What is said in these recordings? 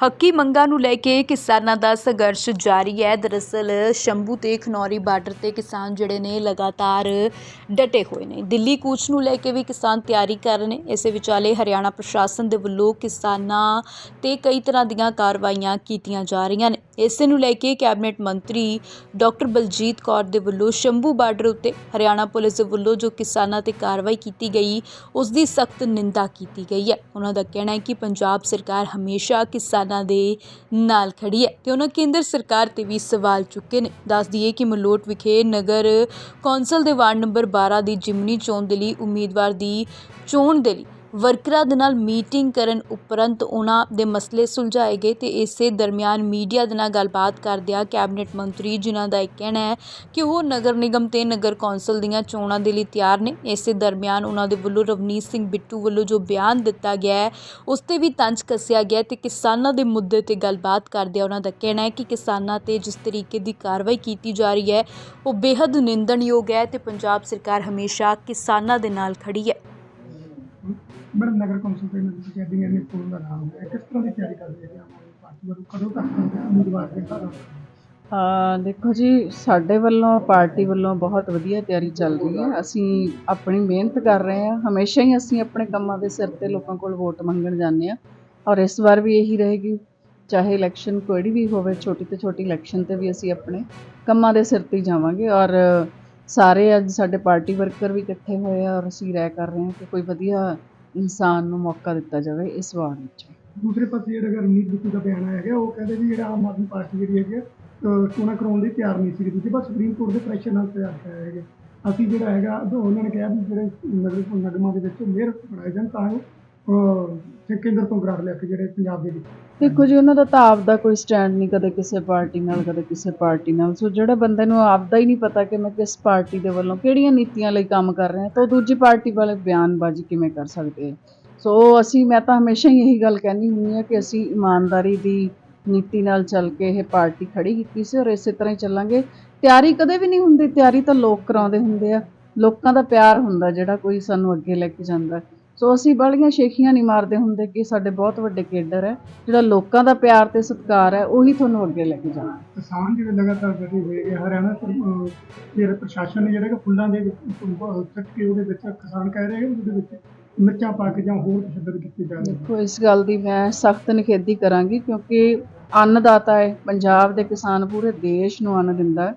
ਹੱਕੀ ਮੰਗਾਂ ਨੂੰ ਲੈ ਕੇ ਕਿਸਾਨਾਂ ਦਾ ਸੰਘਰਸ਼ ਜਾਰੀ ਹੈ। ਦਰਅਸਲ ਸ਼ੰਭੂ ਤੇ ਖਨੌਰੀ ਬਾਰਡਰ ਤੇ ਕਿਸਾਨ ਜਿਹੜੇ ਨੇ ਲਗਾਤਾਰ ਡਟੇ ਹੋਏ ਨੇ। ਦਿੱਲੀ ਕੂਚ ਨੂੰ ਲੈ ਕੇ ਵੀ ਕਿਸਾਨ ਤਿਆਰੀ ਕਰ ਰਹੇ ਨੇ। ਇਸੇ ਵਿਚਾਲੇ ਹਰਿਆਣਾ ਪ੍ਰਸ਼ਾਸਨ ਦੇ ਵੱਲੋਂ ਕਿਸਾਨਾਂ ਤੇ ਕਈ ਤਰ੍ਹਾਂ ਦੀਆਂ ਕਾਰਵਾਈਆਂ ਕੀਤੀਆਂ ਜਾ ਰਹੀਆਂ ਨੇ। ਇਸੇ ਨੂੰ ਲੈ ਕੇ ਕੈਬਨਿਟ ਮੰਤਰੀ ਡਾਕਟਰ ਬਲਜੀਤ ਕੌਰ ਦੇ ਵੱਲੋਂ ਸ਼ੰਭੂ ਬਾਰਡਰ ਉੱਤੇ ਹਰਿਆਣਾ ਪੁਲਿਸ ਦੇ ਵੱਲੋਂ ਜੋ ਕਿਸਾਨਾਂ ਤੇ ਕਾਰਵਾਈ ਕੀਤੀ ਗਈ ਉਸ ਦੀ ਸਖਤ ਨਿੰਦਾ ਕੀਤੀ ਗਈ ਹੈ। ਉਹਨਾਂ ਦਾ ਕਹਿਣਾ ਹੈ ਕਿ ਪੰਜਾਬ ਸਰਕਾਰ ਹਮੇਸ਼ਾ ਕਿਸਾਨ ਦੇ ਨਾਲ ਖੜੀ ਹੈ। ਤੇ ਉਹਨਾਂ ਕੇਂਦਰ ਸਰਕਾਰ ਤੇ ਵੀ ਸਵਾਲ ਚੁੱਕੇ ਨੇ। ਦੱਸ ਦਈਏ ਕਿ ਮਲੋਟ ਵਿਖੇ ਨਗਰ ਕੌਂਸਲ ਦੇ ਵਾਰਡ ਨੰਬਰ 12 ਦੀ ਜਿਮਨੀ ਚੋਣ ਦੇ ਲਈ ਉਮੀਦਵਾਰ ਦੀ ਚੋਣ ਦੇ ਲਈ ਵਰਕਰਾਂ ਦੇ ਨਾਲ ਮੀਟਿੰਗ ਕਰਨ ਉਪਰੰਤ ਉਹਨਾਂ ਦੇ ਮਸਲੇ ਸੁਲਝਾਏ ਗਏ ਅਤੇ ਇਸੇ ਦਰਮਿਆਨ ਮੀਡੀਆ ਦੇ ਨਾਲ ਗੱਲਬਾਤ ਕਰਦਿਆਂ ਕੈਬਨਿਟ ਮੰਤਰੀ, ਜਿਨ੍ਹਾਂ ਦਾ ਇਹ ਕਹਿਣਾ ਹੈ ਕਿ ਉਹ ਨਗਰ ਨਿਗਮ ਤੇ ਨਗਰ ਕੌਂਸਲ ਦੀਆਂ ਚੋਣਾਂ ਦੇ ਲਈ ਤਿਆਰ ਨੇ। ਇਸੇ ਦਰਮਿਆਨ ਉਹਨਾਂ ਦੇ ਵੱਲੋਂ ਰਵਨੀਤ ਸਿੰਘ ਬਿੱਟੂ ਵੱਲੋਂ ਜੋ ਬਿਆਨ ਦਿੱਤਾ ਗਿਆ ਹੈ, ਉਸ ਤੇ ਵੀ ਤੰਜ ਕੱਸਿਆ ਗਿਆ ਤੇ ਕਿਸਾਨਾਂ ਦੇ ਮੁੱਦੇ ਤੇ ਗੱਲਬਾਤ ਕਰਦਿਆਂ ਉਹਨਾਂ ਦਾ ਕਹਿਣਾ ਹੈ ਕਿ ਕਿਸਾਨਾਂ ਤੇ ਜਿਸ ਤਰੀਕੇ ਦੀ ਕਾਰਵਾਈ ਕੀਤੀ ਜਾ ਰਹੀ ਹੈ, ਉਹ ਬੇਹੱਦ ਨਿੰਦਣਯੋਗ ਹੈ ਤੇ ਪੰਜਾਬ ਸਰਕਾਰ ਹਮੇਸ਼ਾ ਕਿਸਾਨਾਂ ਦੇ ਨਾਲ ਖੜੀ ਹੈ। ਮੈਡਮ ਨਗਰ ਕੌਂਸਲ ਦੇ ਨਜ਼ਦੀਕ ਕੈਦੀਆਂ ਨੇ ਚੋਣ ਦਾ ਨਾਮ ਹੈ ਕਿਸ ਤਰ੍ਹਾਂ ਦੀ ਤਿਆਰੀ ਕਰ ਰਹੇ ਹੈ ਪਾਰਟੀ ਵੱਲੋਂ ਕਦੋਂ ਤੱਕ ਉਮੀਦਵਾਰ ਦੇ ਘਰ ਦੇਖੋ ਜੀ, ਸਾਡੇ ਵੱਲੋਂ, ਪਾਰਟੀ ਵੱਲੋਂ ਬਹੁਤ ਵਧੀਆ ਤਿਆਰੀ ਚੱਲ ਰਹੀ ਹੈ। ਅਸੀਂ ਆਪਣੀ ਮਿਹਨਤ ਕਰ ਰਹੇ ਹਾਂ। ਹਮੇਸ਼ਾ ਹੀ ਅਸੀਂ ਆਪਣੇ ਕੰਮਾਂ ਦੇ ਸਿਰ ਤੇ ਲੋਕਾਂ ਕੋਲ ਵੋਟ ਮੰਗਣ ਜਾਂਦੇ ਹਾਂ। ਔਰ ਇਸ ਵਾਰ ਵੀ ਇਹੀ ਰਹੇਗੀ। ਚਾਹੇ ਇਲੈਕਸ਼ਨ ਕੋਈ ਵੀ ਹੋਵੇ, ਛੋਟੀ ਤੋਂ ਛੋਟੀ ਇਲੈਕਸ਼ਨ ਤੇ ਵੀ ਅਸੀਂ ਆਪਣੇ ਕੰਮਾਂ ਦੇ ਸਿਰ ਤੇ ਹੀ ਜਾਵਾਂਗੇ। ਔਰ ਸਾਰੇ ਅੱਜ ਸਾਡੇ ਪਾਰਟੀ ਵਰਕਰ ਵੀ ਇਕੱਠੇ ਹੋਏ ਆ ਔਰ ਅਸੀਂ ਰਾਏ ਕਰ ਰਹੇ ਹਾਂ ਕਿ ਕੋਈ ਵਧੀਆ ਇਨਸਾਨ ਨੂੰ ਮੌਕਾ ਦਿੱਤਾ ਜਾਵੇ ਇਸ ਵਾਰ ਵਿੱਚ। ਦੂਸਰੇ ਪਾਸੇ ਜਿਹੜਾ ਹੈਗਾ ਰਣਜੀਤ ਬਿੱਟੂ ਦਾ ਬਿਆਨ ਆਇਆ ਹੈਗਾ ਉਹ ਕਹਿੰਦੇ ਵੀ ਜਿਹੜਾ ਆਮ ਆਦਮੀ ਪਾਰਟੀ ਜਿਹੜੀ ਹੈਗੀ ਹੈ, ਅਹ ਚੋਣਾਂ ਕਰਾਉਣ ਲਈ ਤਿਆਰ ਨਹੀਂ ਸੀ ਦੂਜੀ ਬਸ ਸੁਪਰੀਮ ਕੋਰਟ ਦੇ ਪ੍ਰੈਸ਼ਰ ਨਾਲ ਤਿਆਰ ਕਰਾਇਆ ਹੈਗਾ। ਅਸੀਂ ਜਿਹੜਾ ਹੈਗਾ ਉਦੋਂ ਉਹਨਾਂ ਨੇ ਕਿਹਾ ਵੀ ਜਿਹੜੇ ਨਗਰ ਨਗਮਾਂ ਦੇ ਵਿੱਚ ਮੇਅਰ ਬਣਾਏ ਜਾਣ ਤਾਂ ਜੋ ਉਹ ਤੇ ਕੇਂਦਰ ਤੋਂ ਗ੍ਰਾਂਟ ਲੈ ਕੇ ਜਿਹੜੇ ਪੰਜਾਬ ਦੇ ਵਿੱਚ? ਦੇਖੋ ਜੀ, ਉਹਨਾਂ ਦਾ ਤਾਂ ਆਪਦਾ ਕੋਈ ਸਟੈਂਡ ਨਹੀਂ ਕਦੇ ਕਿਸੇ ਪਾਰਟੀ ਨਾਲ, ਕਦੇ ਕਿਸੇ ਪਾਰਟੀ ਨਾਲ। ਸੋ ਜਿਹੜਾ ਬੰਦੇ ਨੂੰ ਆਪਦਾ ਹੀ ਨਹੀਂ ਪਤਾ ਕਿ ਮੈਂ ਕਿਸ ਪਾਰਟੀ ਦੇ ਵੱਲੋਂ ਕਿਹੜੀਆਂ ਨੀਤੀਆਂ ਲਈ ਕੰਮ ਕਰ ਰਿਹਾ, ਤਾਂ ਉਹ ਦੂਜੀ ਪਾਰਟੀ ਵਾਲੇ ਬਿਆਨਬਾਜ਼ੀ ਕਿਵੇਂ ਕਰ ਸਕਦੇ ਆ? ਸੋ ਅਸੀਂ, ਮੈਂ ਤਾਂ ਹਮੇਸ਼ਾ ਹੀ ਇਹੀ ਗੱਲ ਕਹਿੰਦੀ ਹੁੰਦੀ ਆ ਕਿ ਅਸੀਂ ਇਮਾਨਦਾਰੀ ਦੀ ਨੀਤੀ ਨਾਲ ਚੱਲ ਕੇ ਇਹ ਪਾਰਟੀ ਖੜੀ ਕੀਤੀ ਸੀ ਔਰ ਇਸੇ ਤਰ੍ਹਾਂ ਹੀ ਚੱਲਾਂਗੇ। ਤਿਆਰੀ ਕਦੇ ਵੀ ਨਹੀਂ ਹੁੰਦੀ, ਤਿਆਰੀ ਤਾਂ ਲੋਕ ਕਰਾਉਂਦੇ ਹੁੰਦੇ ਆ। ਲੋਕਾਂ ਦਾ ਪਿਆਰ ਹੁੰਦਾ ਜਿਹੜਾ ਕੋਈ ਸਾਨੂੰ ਅੱਗੇ ਲੈ ਕੇ ਜਾਂਦਾ। ਸੋ ਅਸੀਂ ਬਾਹਲੀਆਂ ਸ਼ੇਖੀਆਂ ਨਹੀਂ ਮਾਰਦੇ ਹੁੰਦੇ ਕਿ ਸਾਡੇ ਬਹੁਤ ਵੱਡੇ ਕੇਡਰ ਹੈ। ਜਿਹੜਾ ਲੋਕਾਂ ਦਾ ਪਿਆਰ ਤੇ ਸਤਿਕਾਰ ਹੈ ਉਹੀ ਤੁਹਾਨੂੰ ਅੱਗੇ ਲੈ ਕੇ ਜਾਣਾ। ਕਿਸਾਨ ਜਿਹੜੇ ਲਗਾਤਾਰ ਡਟੇ ਹੋਏ ਹੈਗੇ ਹਰਿਆਣਾ ਜਿਹੜਾ ਪ੍ਰਸ਼ਾਸਨ ਨੇ ਜਿਹੜਾ ਕਿ ਫੁੱਲਾਂ ਦੇ ਵਿੱਚ ਚੱਕ ਕੇ ਉਹਦੇ ਵਿੱਚ ਕਿਸਾਨ ਕਹਿ ਰਹੇ ਉਹਦੇ ਵਿੱਚ ਮਿਰਚਾਂ ਪਾ ਕੇ ਜਾਂ ਹੋਰ ਤਸ਼ੱਦਦ ਕੀਤੀ ਜਾ ਰਹੀ ਹੈ ਦੇਖੋ ਇਸ ਗੱਲ ਦੀ ਮੈਂ ਸਖਤ ਨਿਖੇਧੀ ਕਰਾਂਗੀ ਕਿਉਂਕਿ ਅੰਨਦਾਤਾ ਹੈ ਪੰਜਾਬ ਦੇ ਕਿਸਾਨ ਪੂਰੇ ਦੇਸ਼ ਨੂੰ ਅੰਨ ਦਿੰਦਾ ਹੈ।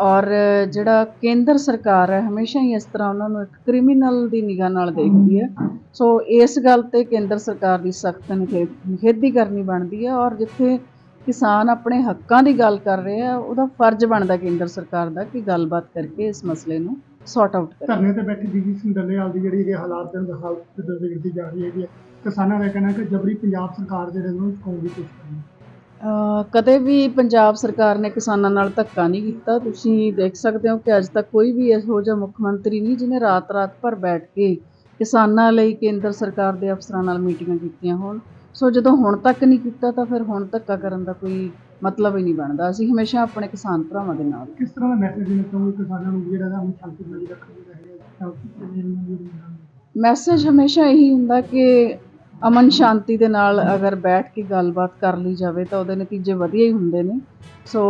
ਔਰ ਜਿਹੜਾ ਕੇਂਦਰ ਸਰਕਾਰ ਹੈ, ਹਮੇਸ਼ਾ ਹੀ ਇਸ ਤਰ੍ਹਾਂ ਉਹਨਾਂ ਨੂੰ ਇੱਕ ਕ੍ਰਿਮੀਨਲ ਦੀ ਨਿਗਾਹ ਨਾਲ ਦੇਖਦੀ ਹੈ। ਸੋ ਇਸ ਗੱਲ ਤੇ ਕੇਂਦਰ ਸਰਕਾਰ ਦੀ ਸਖਤ ਨਿਖੇਧੀ ਕਰਨੀ ਬਣਦੀ ਹੈ ਔਰ ਜਿੱਥੇ ਕਿਸਾਨ ਆਪਣੇ ਹੱਕਾਂ ਦੀ ਗੱਲ ਕਰ ਰਹੇ ਆ, ਉਹਦਾ ਫਰਜ਼ ਬਣਦਾ ਕੇਂਦਰ ਸਰਕਾਰ ਦਾ ਕਿ ਗੱਲਬਾਤ ਕਰਕੇ ਇਸ ਮਸਲੇ ਨੂੰ ਸੌਟ ਆਊਟ ਕਰੇ। ਧਰਨੇ ਤੇ ਬੈਠੀ ਬੀਬੀ ਸਿੰਘ ਡੱਲੇਵਾਲ ਦੀ ਜਿਹੜੀ ਹੈਗੀ ਹਾਲਾਤ ਦੇ ਹਾਲਤ ਦੇ ਵਿਗੜਦੀ ਜਾ ਰਹੀ ਹੈਗੀ ਕਿਸਾਨਾਂ ਦਾ ਕਹਿਣਾ ਕਿ ਜਬਰੀ ਪੰਜਾਬ ਸਰਕਾਰ ਜਿਹੜੇ ਨੂੰ ਚੁਕਾਉਣ ਦੀ ਕੋਸ਼ਿਸ਼ ਕਦੇ ਵੀ ਪੰਜਾਬ ਸਰਕਾਰ ਨੇ ਕਿਸਾਨਾਂ ਨਾਲ ਧੱਕਾ ਨਹੀਂ ਕੀਤਾ। ਤੁਸੀਂ ਦੇਖ ਸਕਦੇ ਹੋ ਕਿ ਅੱਜ ਤੱਕ ਕੋਈ ਵੀ ਇਹੋ ਜਿਹਾ ਮੁੱਖ ਮੰਤਰੀ ਨਹੀਂ ਜਿਹਨੇ ਰਾਤ-ਰਾਤ ਭਰ ਬੈਠ ਕੇ ਕਿਸਾਨਾਂ ਲਈ ਕੇਂਦਰ ਸਰਕਾਰ ਦੇ ਅਫਸਰਾਂ ਨਾਲ ਮੀਟਿੰਗਾਂ ਕੀਤੀਆਂ ਹੋਣ। ਸੋ ਜਦੋਂ ਹੁਣ ਤੱਕ ਨਹੀਂ ਕੀਤਾ ਤਾਂ ਫਿਰ ਹੁਣ ਧੱਕਾ ਕਰਨ ਦਾ ਕੋਈ ਮਤਲਬ ਹੀ ਨਹੀਂ ਬਣਦਾ। ਅਸੀਂ ਹਮੇਸ਼ਾ ਆਪਣੇ ਕਿਸਾਨ ਭਰਾਵਾਂ ਦੇ ਨਾਲ। ਕਿਸ ਤਰ੍ਹਾਂ ਦਾ ਮੈਸੇਜ ਦੇਣਾ ਚਾਹੋਗੇ ਕਿਸਾਨਾਂ ਨੂੰ ਜਿਹੜਾ ਹੈ ਸ਼ਾਂਤੀ ਬਣਾਈ ਰੱਖਣੀ ਚਾਹੀਦੀ ਹੈ? ਸ਼ਾਂਤੀ ਬਣਾਈ ਰੱਖਣੀ ਹੈ ਮੈਸੇਜ ਹਮੇਸ਼ਾ ਇਹੀ ਹੁੰਦਾ ਕਿ ਅਮਨ ਸ਼ਾਂਤੀ ਦੇ ਨਾਲ ਅਗਰ ਬੈਠ ਕੇ ਗੱਲਬਾਤ ਕਰ ਲਈ ਜਾਵੇ ਤਾਂ ਉਹਦੇ ਨਤੀਜੇ ਵਧੀਆ ਹੀ ਹੁੰਦੇ ਨੇ। ਸੋ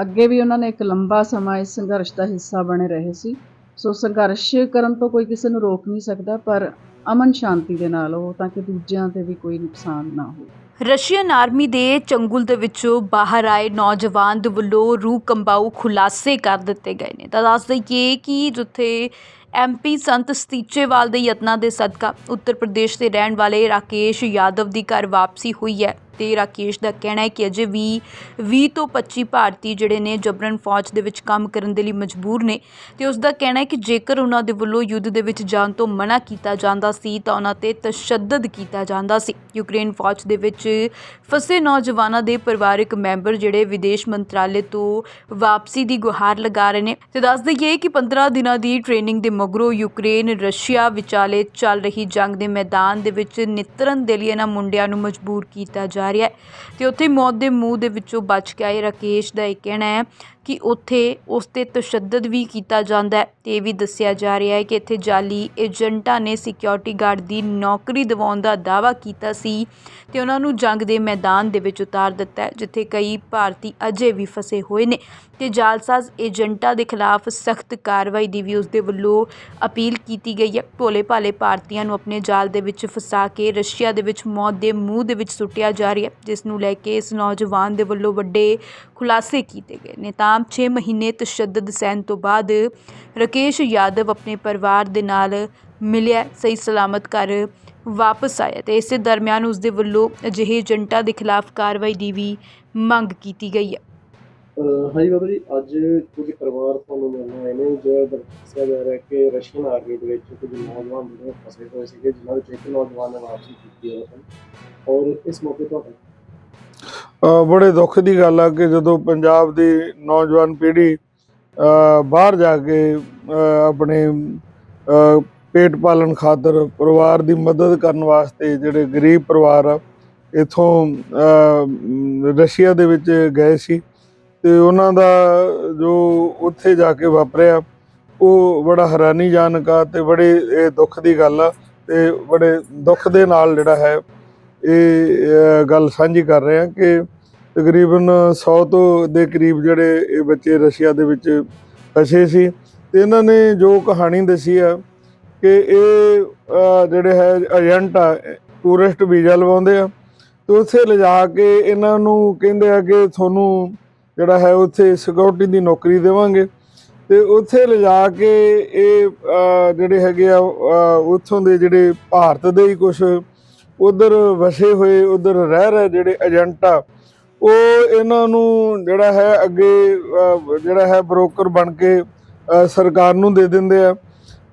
ਅੱਗੇ ਵੀ ਉਹਨਾਂ ਨੇ ਇੱਕ ਲੰਬਾ ਸਮਾਂ ਇਸ ਸੰਘਰਸ਼ ਦਾ ਹਿੱਸਾ ਬਣੇ ਰਹੇ ਸੀ। ਸੋ ਸੰਘਰਸ਼ ਕਰਨ ਤੋਂ ਕੋਈ ਕਿਸੇ ਨੂੰ ਰੋਕ ਨਹੀਂ ਸਕਦਾ, ਪਰ ਅਮਨ ਸ਼ਾਂਤੀ ਦੇ ਨਾਲ ਉਹ ਤਾਂ ਕਿ ਦੂਜਿਆਂ ਤੇ ਵੀ ਕੋਈ ਨੁਕਸਾਨ ਨਾ ਹੋਵੇ। ਰਸ਼ੀਅਨ ਆਰਮੀ ਦੇ ਚੰਗੁਲ ਦੇ ਵਿੱਚੋਂ ਬਾਹਰ ਆਏ ਨੌਜਵਾਨ ਦੇ ਵੱਲੋਂ ਰੂਹ ਕੰਬਾਊ ਖੁਲਾਸੇ ਕਰ ਦਿੱਤੇ ਗਏ ਨੇ। ਤਾਂ ਦੱਸ ਦਈਏ ਕਿ ਜਿੱਥੇ ਐਮਪੀ ਸੰਤ ਸਤੀਚੇਵਾਲ ਦੇ ਯਤਨਾਂ ਦੇ ਸਦਕਾ ਉੱਤਰ ਪ੍ਰਦੇਸ਼ ਦੇ ਰਹਿਣ ਵਾਲੇ ਰਾਕੇਸ਼ ਯਾਦਵ ਦੀ ਘਰ ਵਾਪਸੀ ਹੋਈ ਹੈ ਤੇ ਰਾਕੇਸ਼ ਦਾ ਕਹਿਣਾ ਹੈ ਕਿ ਅਜੇ ਵੀ 20 ਤੋਂ 25 ਭਾਰਤੀ ਜਿਹੜੇ ਨੇ ਜਬਰਨ ਫੌਜ ਦੇ ਵਿੱਚ ਕੰਮ ਕਰਨ ਦੇ ਲਈ ਮਜਬੂਰ ਨੇ ਤੇ ਉਸ ਦਾ ਕਹਿਣਾ ਹੈ ਕਿ ਜੇਕਰ ਉਹਨਾਂ ਦੇ ਵੱਲੋਂ ਯੁੱਧ ਦੇ ਵਿੱਚ ਜਾਣ ਤੋਂ ਮਨਾ ਕੀਤਾ ਜਾਂਦਾ ਸੀ ਤਾਂ ਉਹਨਾਂ ਤੇ ਤਸ਼ੱਦਦ ਕੀਤਾ ਜਾਂਦਾ ਸੀ। ਯੂਕਰੇਨ ਫੌਜ ਦੇ ਵਿੱਚ ਫਸੇ ਨੌਜਵਾਨਾਂ ਦੇ ਪਰਿਵਾਰਕ ਮੈਂਬਰ ਜਿਹੜੇ ਵਿਦੇਸ਼ ਮੰਤਰਾਲੇ ਤੋਂ ਵਾਪਸੀ ਦੀ ਗੁਹਾਰ ਲਗਾ ਰਹੇ ਨੇ ਤੇ ਦੱਸ ਦਈਏ ਕਿ 15 ਦਿਨਾਂ ਦੀ ਟ੍ਰੇਨਿੰਗ ਦੇ ਮਗਰੋਂ ਯੂਕਰੇਨ, ਰਸ਼ੀਆ ਵਿਚਾਲੇ ਚੱਲ ਰਹੀ ਜੰਗ ਦੇ ਮੈਦਾਨ ਦੇ ਵਿੱਚ ਨਿਤਰਨ ਦੇ ਲਈ ਇਹਨਾਂ ਮੁੰਡਿਆਂ ਨੂੰ ਮਜਬੂਰ ਕੀਤਾ ਜਾ ਰਿਹਾ ਹੈ ਤੇ ਉੱਥੇ ਮੌਤ ਦੇ ਮੂੰਹ ਦੇ ਵਿੱਚੋਂ ਬਚ ਕੇ ਆਏ ਰਾਕੇਸ਼ ਦਾ ਇਹ ਕਹਿਣਾ ਹੈ ਕਿ ਉੱਥੇ ਉਸ ਤੇ ਤਸ਼ੱਦਦ ਵੀ ਕੀਤਾ ਜਾਂਦਾ ਹੈ। ਤੇ ਇਹ ਵੀ ਦੱਸਿਆ ਜਾ ਰਿਹਾ ਹੈ ਕਿ ਇੱਥੇ ਜਾਅਲੀ ਏਜੰਟਾਂ ਨੇ ਸਿਕਿਉਰਿਟੀ ਗਾਰਡ ਦੀ ਨੌਕਰੀ ਦਿਵਾਉਣ ਦਾ ਦਾਅਵਾ ਕੀਤਾ ਸੀ ਅਤੇ ਉਹਨਾਂ ਨੂੰ ਜੰਗ ਦੇ ਮੈਦਾਨ ਦੇ ਵਿੱਚ ਉਤਾਰ ਦਿੱਤਾ ਜਿੱਥੇ ਕਈ ਭਾਰਤੀ ਅਜੇ ਵੀ ਫਸੇ ਹੋਏ ਨੇ ਅਤੇ ਜਾਲਸਾਜ਼ ਏਜੰਟਾਂ ਦੇ ਖਿਲਾਫ ਸਖਤ ਕਾਰਵਾਈ ਦੀ ਵੀ ਉਸ ਦੇ ਵੱਲੋਂ ਅਪੀਲ ਕੀਤੀ ਗਈ ਹੈ। ਭੋਲੇ ਭਾਲੇ ਭਾਰਤੀਆਂ ਨੂੰ ਆਪਣੇ ਜਾਲ ਦੇ ਵਿੱਚ ਫਸਾ ਕੇ ਰਸ਼ੀਆ ਦੇ ਵਿੱਚ ਮੌਤ ਦੇ ਮੂੰਹ ਦੇ ਵਿੱਚ ਸੁੱਟਿਆ ਜਾ ਰਿਹਾ ਜਿਸ ਨੂੰ ਲੈ ਕੇ ਇਸ ਨੌਜਵਾਨ ਦੇ ਵੱਲੋਂ ਵੱਡੇ ਖੁਲਾਸੇ ਕੀਤੇ ਗਏ ਨੇ। ਤਾਂ 6 ਮਹੀਨੇ ਤਸ਼ੱਦਦ ਸਹਿਣ ਤੋਂ ਬਾਅਦ ਰਕੇਸ਼ ਯਾਦਵ ਆਪਣੇ ਪਰਿਵਾਰ ਦੇ ਨਾਲ ਮਿਲਿਆ ਸਹੀ ਸਲਾਮਤ ਘਰ ਵਾਪਸ ਆਇਆ ਤੇ ਇਸੇ ਦਰਮਿਆਨ ਉਸ ਦੇ ਵੱਲੋਂ ਅਜਿਹੇ ਏਜੰਟਾਂ ਦੇ ਖਿਲਾਫ ਕਾਰਵਾਈ ਦੀ ਵੀ ਮੰਗ ਕੀਤੀ ਗਈ ਹੈ। ਅਹ ਹਾਂਜੀ ਬਾਬਾ ਜੀ ਅੱਜ ਕੁਝ ਪਰਿਵਾਰ ਤੁਹਾਨੂੰ ਮਿਲਣ ਆਏ ਨੇ ਜੋ ਦੱਸਿਆ ਜਾ ਰਿਹਾ ਹੈ ਕਿ ਰਸ਼ੀਅਨ ਆਰਮੀ ਦੇ ਵਿੱਚ ਕੁਝ ਨੌਜਵਾਨ ਜਿਹੜੇ ਫਸੇ ਹੋਏ ਸੀਗੇ ਜਿਨ੍ਹਾਂ ਵਿੱਚ ਇੱਕ ਨੌਜਵਾਨ ਨੇ ਵਾਪਸੀ ਕੀਤੀ ਹੈ। ਔਰ ਇਸ ਮੌਕੇ ਤੁਹਾਡਾ ਅ, ਬੜੇ ਦੁੱਖ ਦੀ ਗੱਲ ਆ ਕਿ ਜਦੋਂ ਪੰਜਾਬ ਦੀ ਨੌਜਵਾਨ ਪੀੜ੍ਹੀ ਬਾਹਰ ਜਾ ਕੇ ਆਪਣੇ ਪੇਟ ਪਾਲਣ ਖਾਤਰ ਪਰਿਵਾਰ ਦੀ ਮਦਦ ਕਰਨ ਵਾਸਤੇ ਜਿਹੜੇ ਗਰੀਬ ਪਰਿਵਾਰ ਆ, ਇਥੋਂ ਰਸ਼ੀਆ ਦੇ ਵਿੱਚ ਗਏ ਸੀ ਤੇ ਉਹਨਾਂ ਦਾ ਜੋ ਉੱਥੇ ਜਾ ਕੇ ਵਾਪਰਿਆ, ਉਹ ਬੜਾ ਹੈਰਾਨੀਜਨਕ ਆ ਤੇ ਬੜੇ ਇਹ ਦੁੱਖ ਦੀ ਗੱਲ ਆ ਤੇ ਬੜੇ ਦੁੱਖ ਦੇ ਨਾਲ ਜਿਹੜਾ ਹੈ ਇਹ ਗੱਲ ਸਾਂਝੀ ਕਰ ਰਹੇ ਹਾਂ ਕਿ ਤਕਰੀਬਨ 100 ਤੋਂ ਦੇ ਕਰੀਬ ਜਿਹੜੇ ਇਹ ਬੱਚੇ ਰਸ਼ੀਆ ਦੇ ਵਿੱਚ ਫਸੇ ਸੀ ਤੇ ਇਹਨਾਂ ਨੇ ਜੋ ਕਹਾਣੀ ਦੱਸੀ ਆ ਕਿ ਇਹ ਜਿਹੜੇ ਹੈ ਏਜੰਟ ਆ, ਟੂਰਿਸਟ ਵੀਜ਼ਾ ਲਵਾਉਂਦੇ ਆ ਤੇ ਉੱਥੇ ਲਿਜਾ ਕੇ ਇਹਨਾਂ ਨੂੰ ਕਹਿੰਦੇ ਆ ਕਿ ਤੁਹਾਨੂੰ ਜਿਹੜਾ ਹੈ ਉੱਥੇ ਸਿਕਿਉਰਿਟੀ ਦੀ ਨੌਕਰੀ ਦੇਵਾਂਗੇ। ਤੇ ਉੱਥੇ ਲਿਜਾ ਕੇ ਇਹ ਜਿਹੜੇ ਹੈਗੇ ਆ ਉੱਥੋਂ ਦੇ ਜਿਹੜੇ ਭਾਰਤ ਦੇ ਹੀ ਕੁਝ ਉਧਰ ਵਸੇ ਹੋਏ, ਉਧਰ ਰਹਿ ਰਹੇ ਜਿਹੜੇ ਏਜੰਟ ਆ ਉਹ ਇਹਨਾਂ ਨੂੰ ਜਿਹੜਾ ਹੈ ਅੱਗੇ ਜਿਹੜਾ ਹੈ ਬ੍ਰੋਕਰ ਬਣ ਕੇ ਸਰਕਾਰ ਨੂੰ ਦੇ ਦਿੰਦੇ ਆ।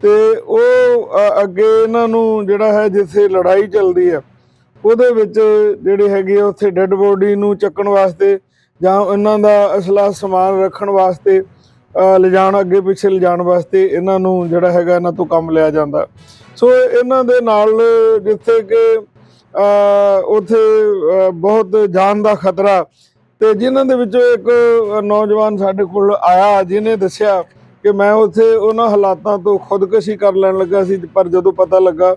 ਤੇ ਉਹ ਅੱਗੇ ਇਹਨਾਂ ਨੂੰ ਜਿਹੜਾ ਹੈ ਜਿੱਥੇ ਲੜਾਈ ਚੱਲਦੀ ਆ, ਉਹਦੇ ਵਿੱਚ ਜਿਹੜੇ ਹੈਗੇ ਆ, ਉੱਥੇ ਡੈੱਡ ਬੋਡੀ ਨੂੰ ਚੱਕਣ ਵਾਸਤੇ ਜਾਂ ਇਹਨਾਂ ਦਾ ਅਸਲਾ ਸਮਾਨ ਰੱਖਣ ਵਾਸਤੇ ਲਿਜਾਣ, ਅੱਗੇ ਪਿੱਛੇ ਲਿਜਾਣ ਵਾਸਤੇ ਇਹਨਾਂ ਨੂੰ ਜਿਹੜਾ ਹੈਗਾ ਇਹਨਾਂ ਤੋਂ ਕੰਮ ਲਿਆ ਜਾਂਦਾ। ਸੋ ਇਹਨਾਂ ਦੇ ਨਾਲ ਜਿੱਥੇ ਕਿ ਉਥੇ ਬਹੁਤ ਜਾਨ ਦਾ ਖਤਰਾ। ਤੇ ਜਿਨ੍ਹਾਂ ਦੇ ਵਿੱਚੋਂ ਇੱਕ ਨੌਜਵਾਨ ਸਾਡੇ ਕੋਲ ਆਇਆ, ਜਿਹਨੇ ਦੱਸਿਆ ਕਿ ਮੈਂ ਉਥੇ ਉਹਨਾਂ ਹਾਲਾਤਾਂ ਤੋਂ ਖੁਦਕੁਸ਼ੀ ਕਰ ਲੈਣ ਲੱਗਾ ਸੀ, ਪਰ ਜਦੋਂ ਪਤਾ ਲੱਗਾ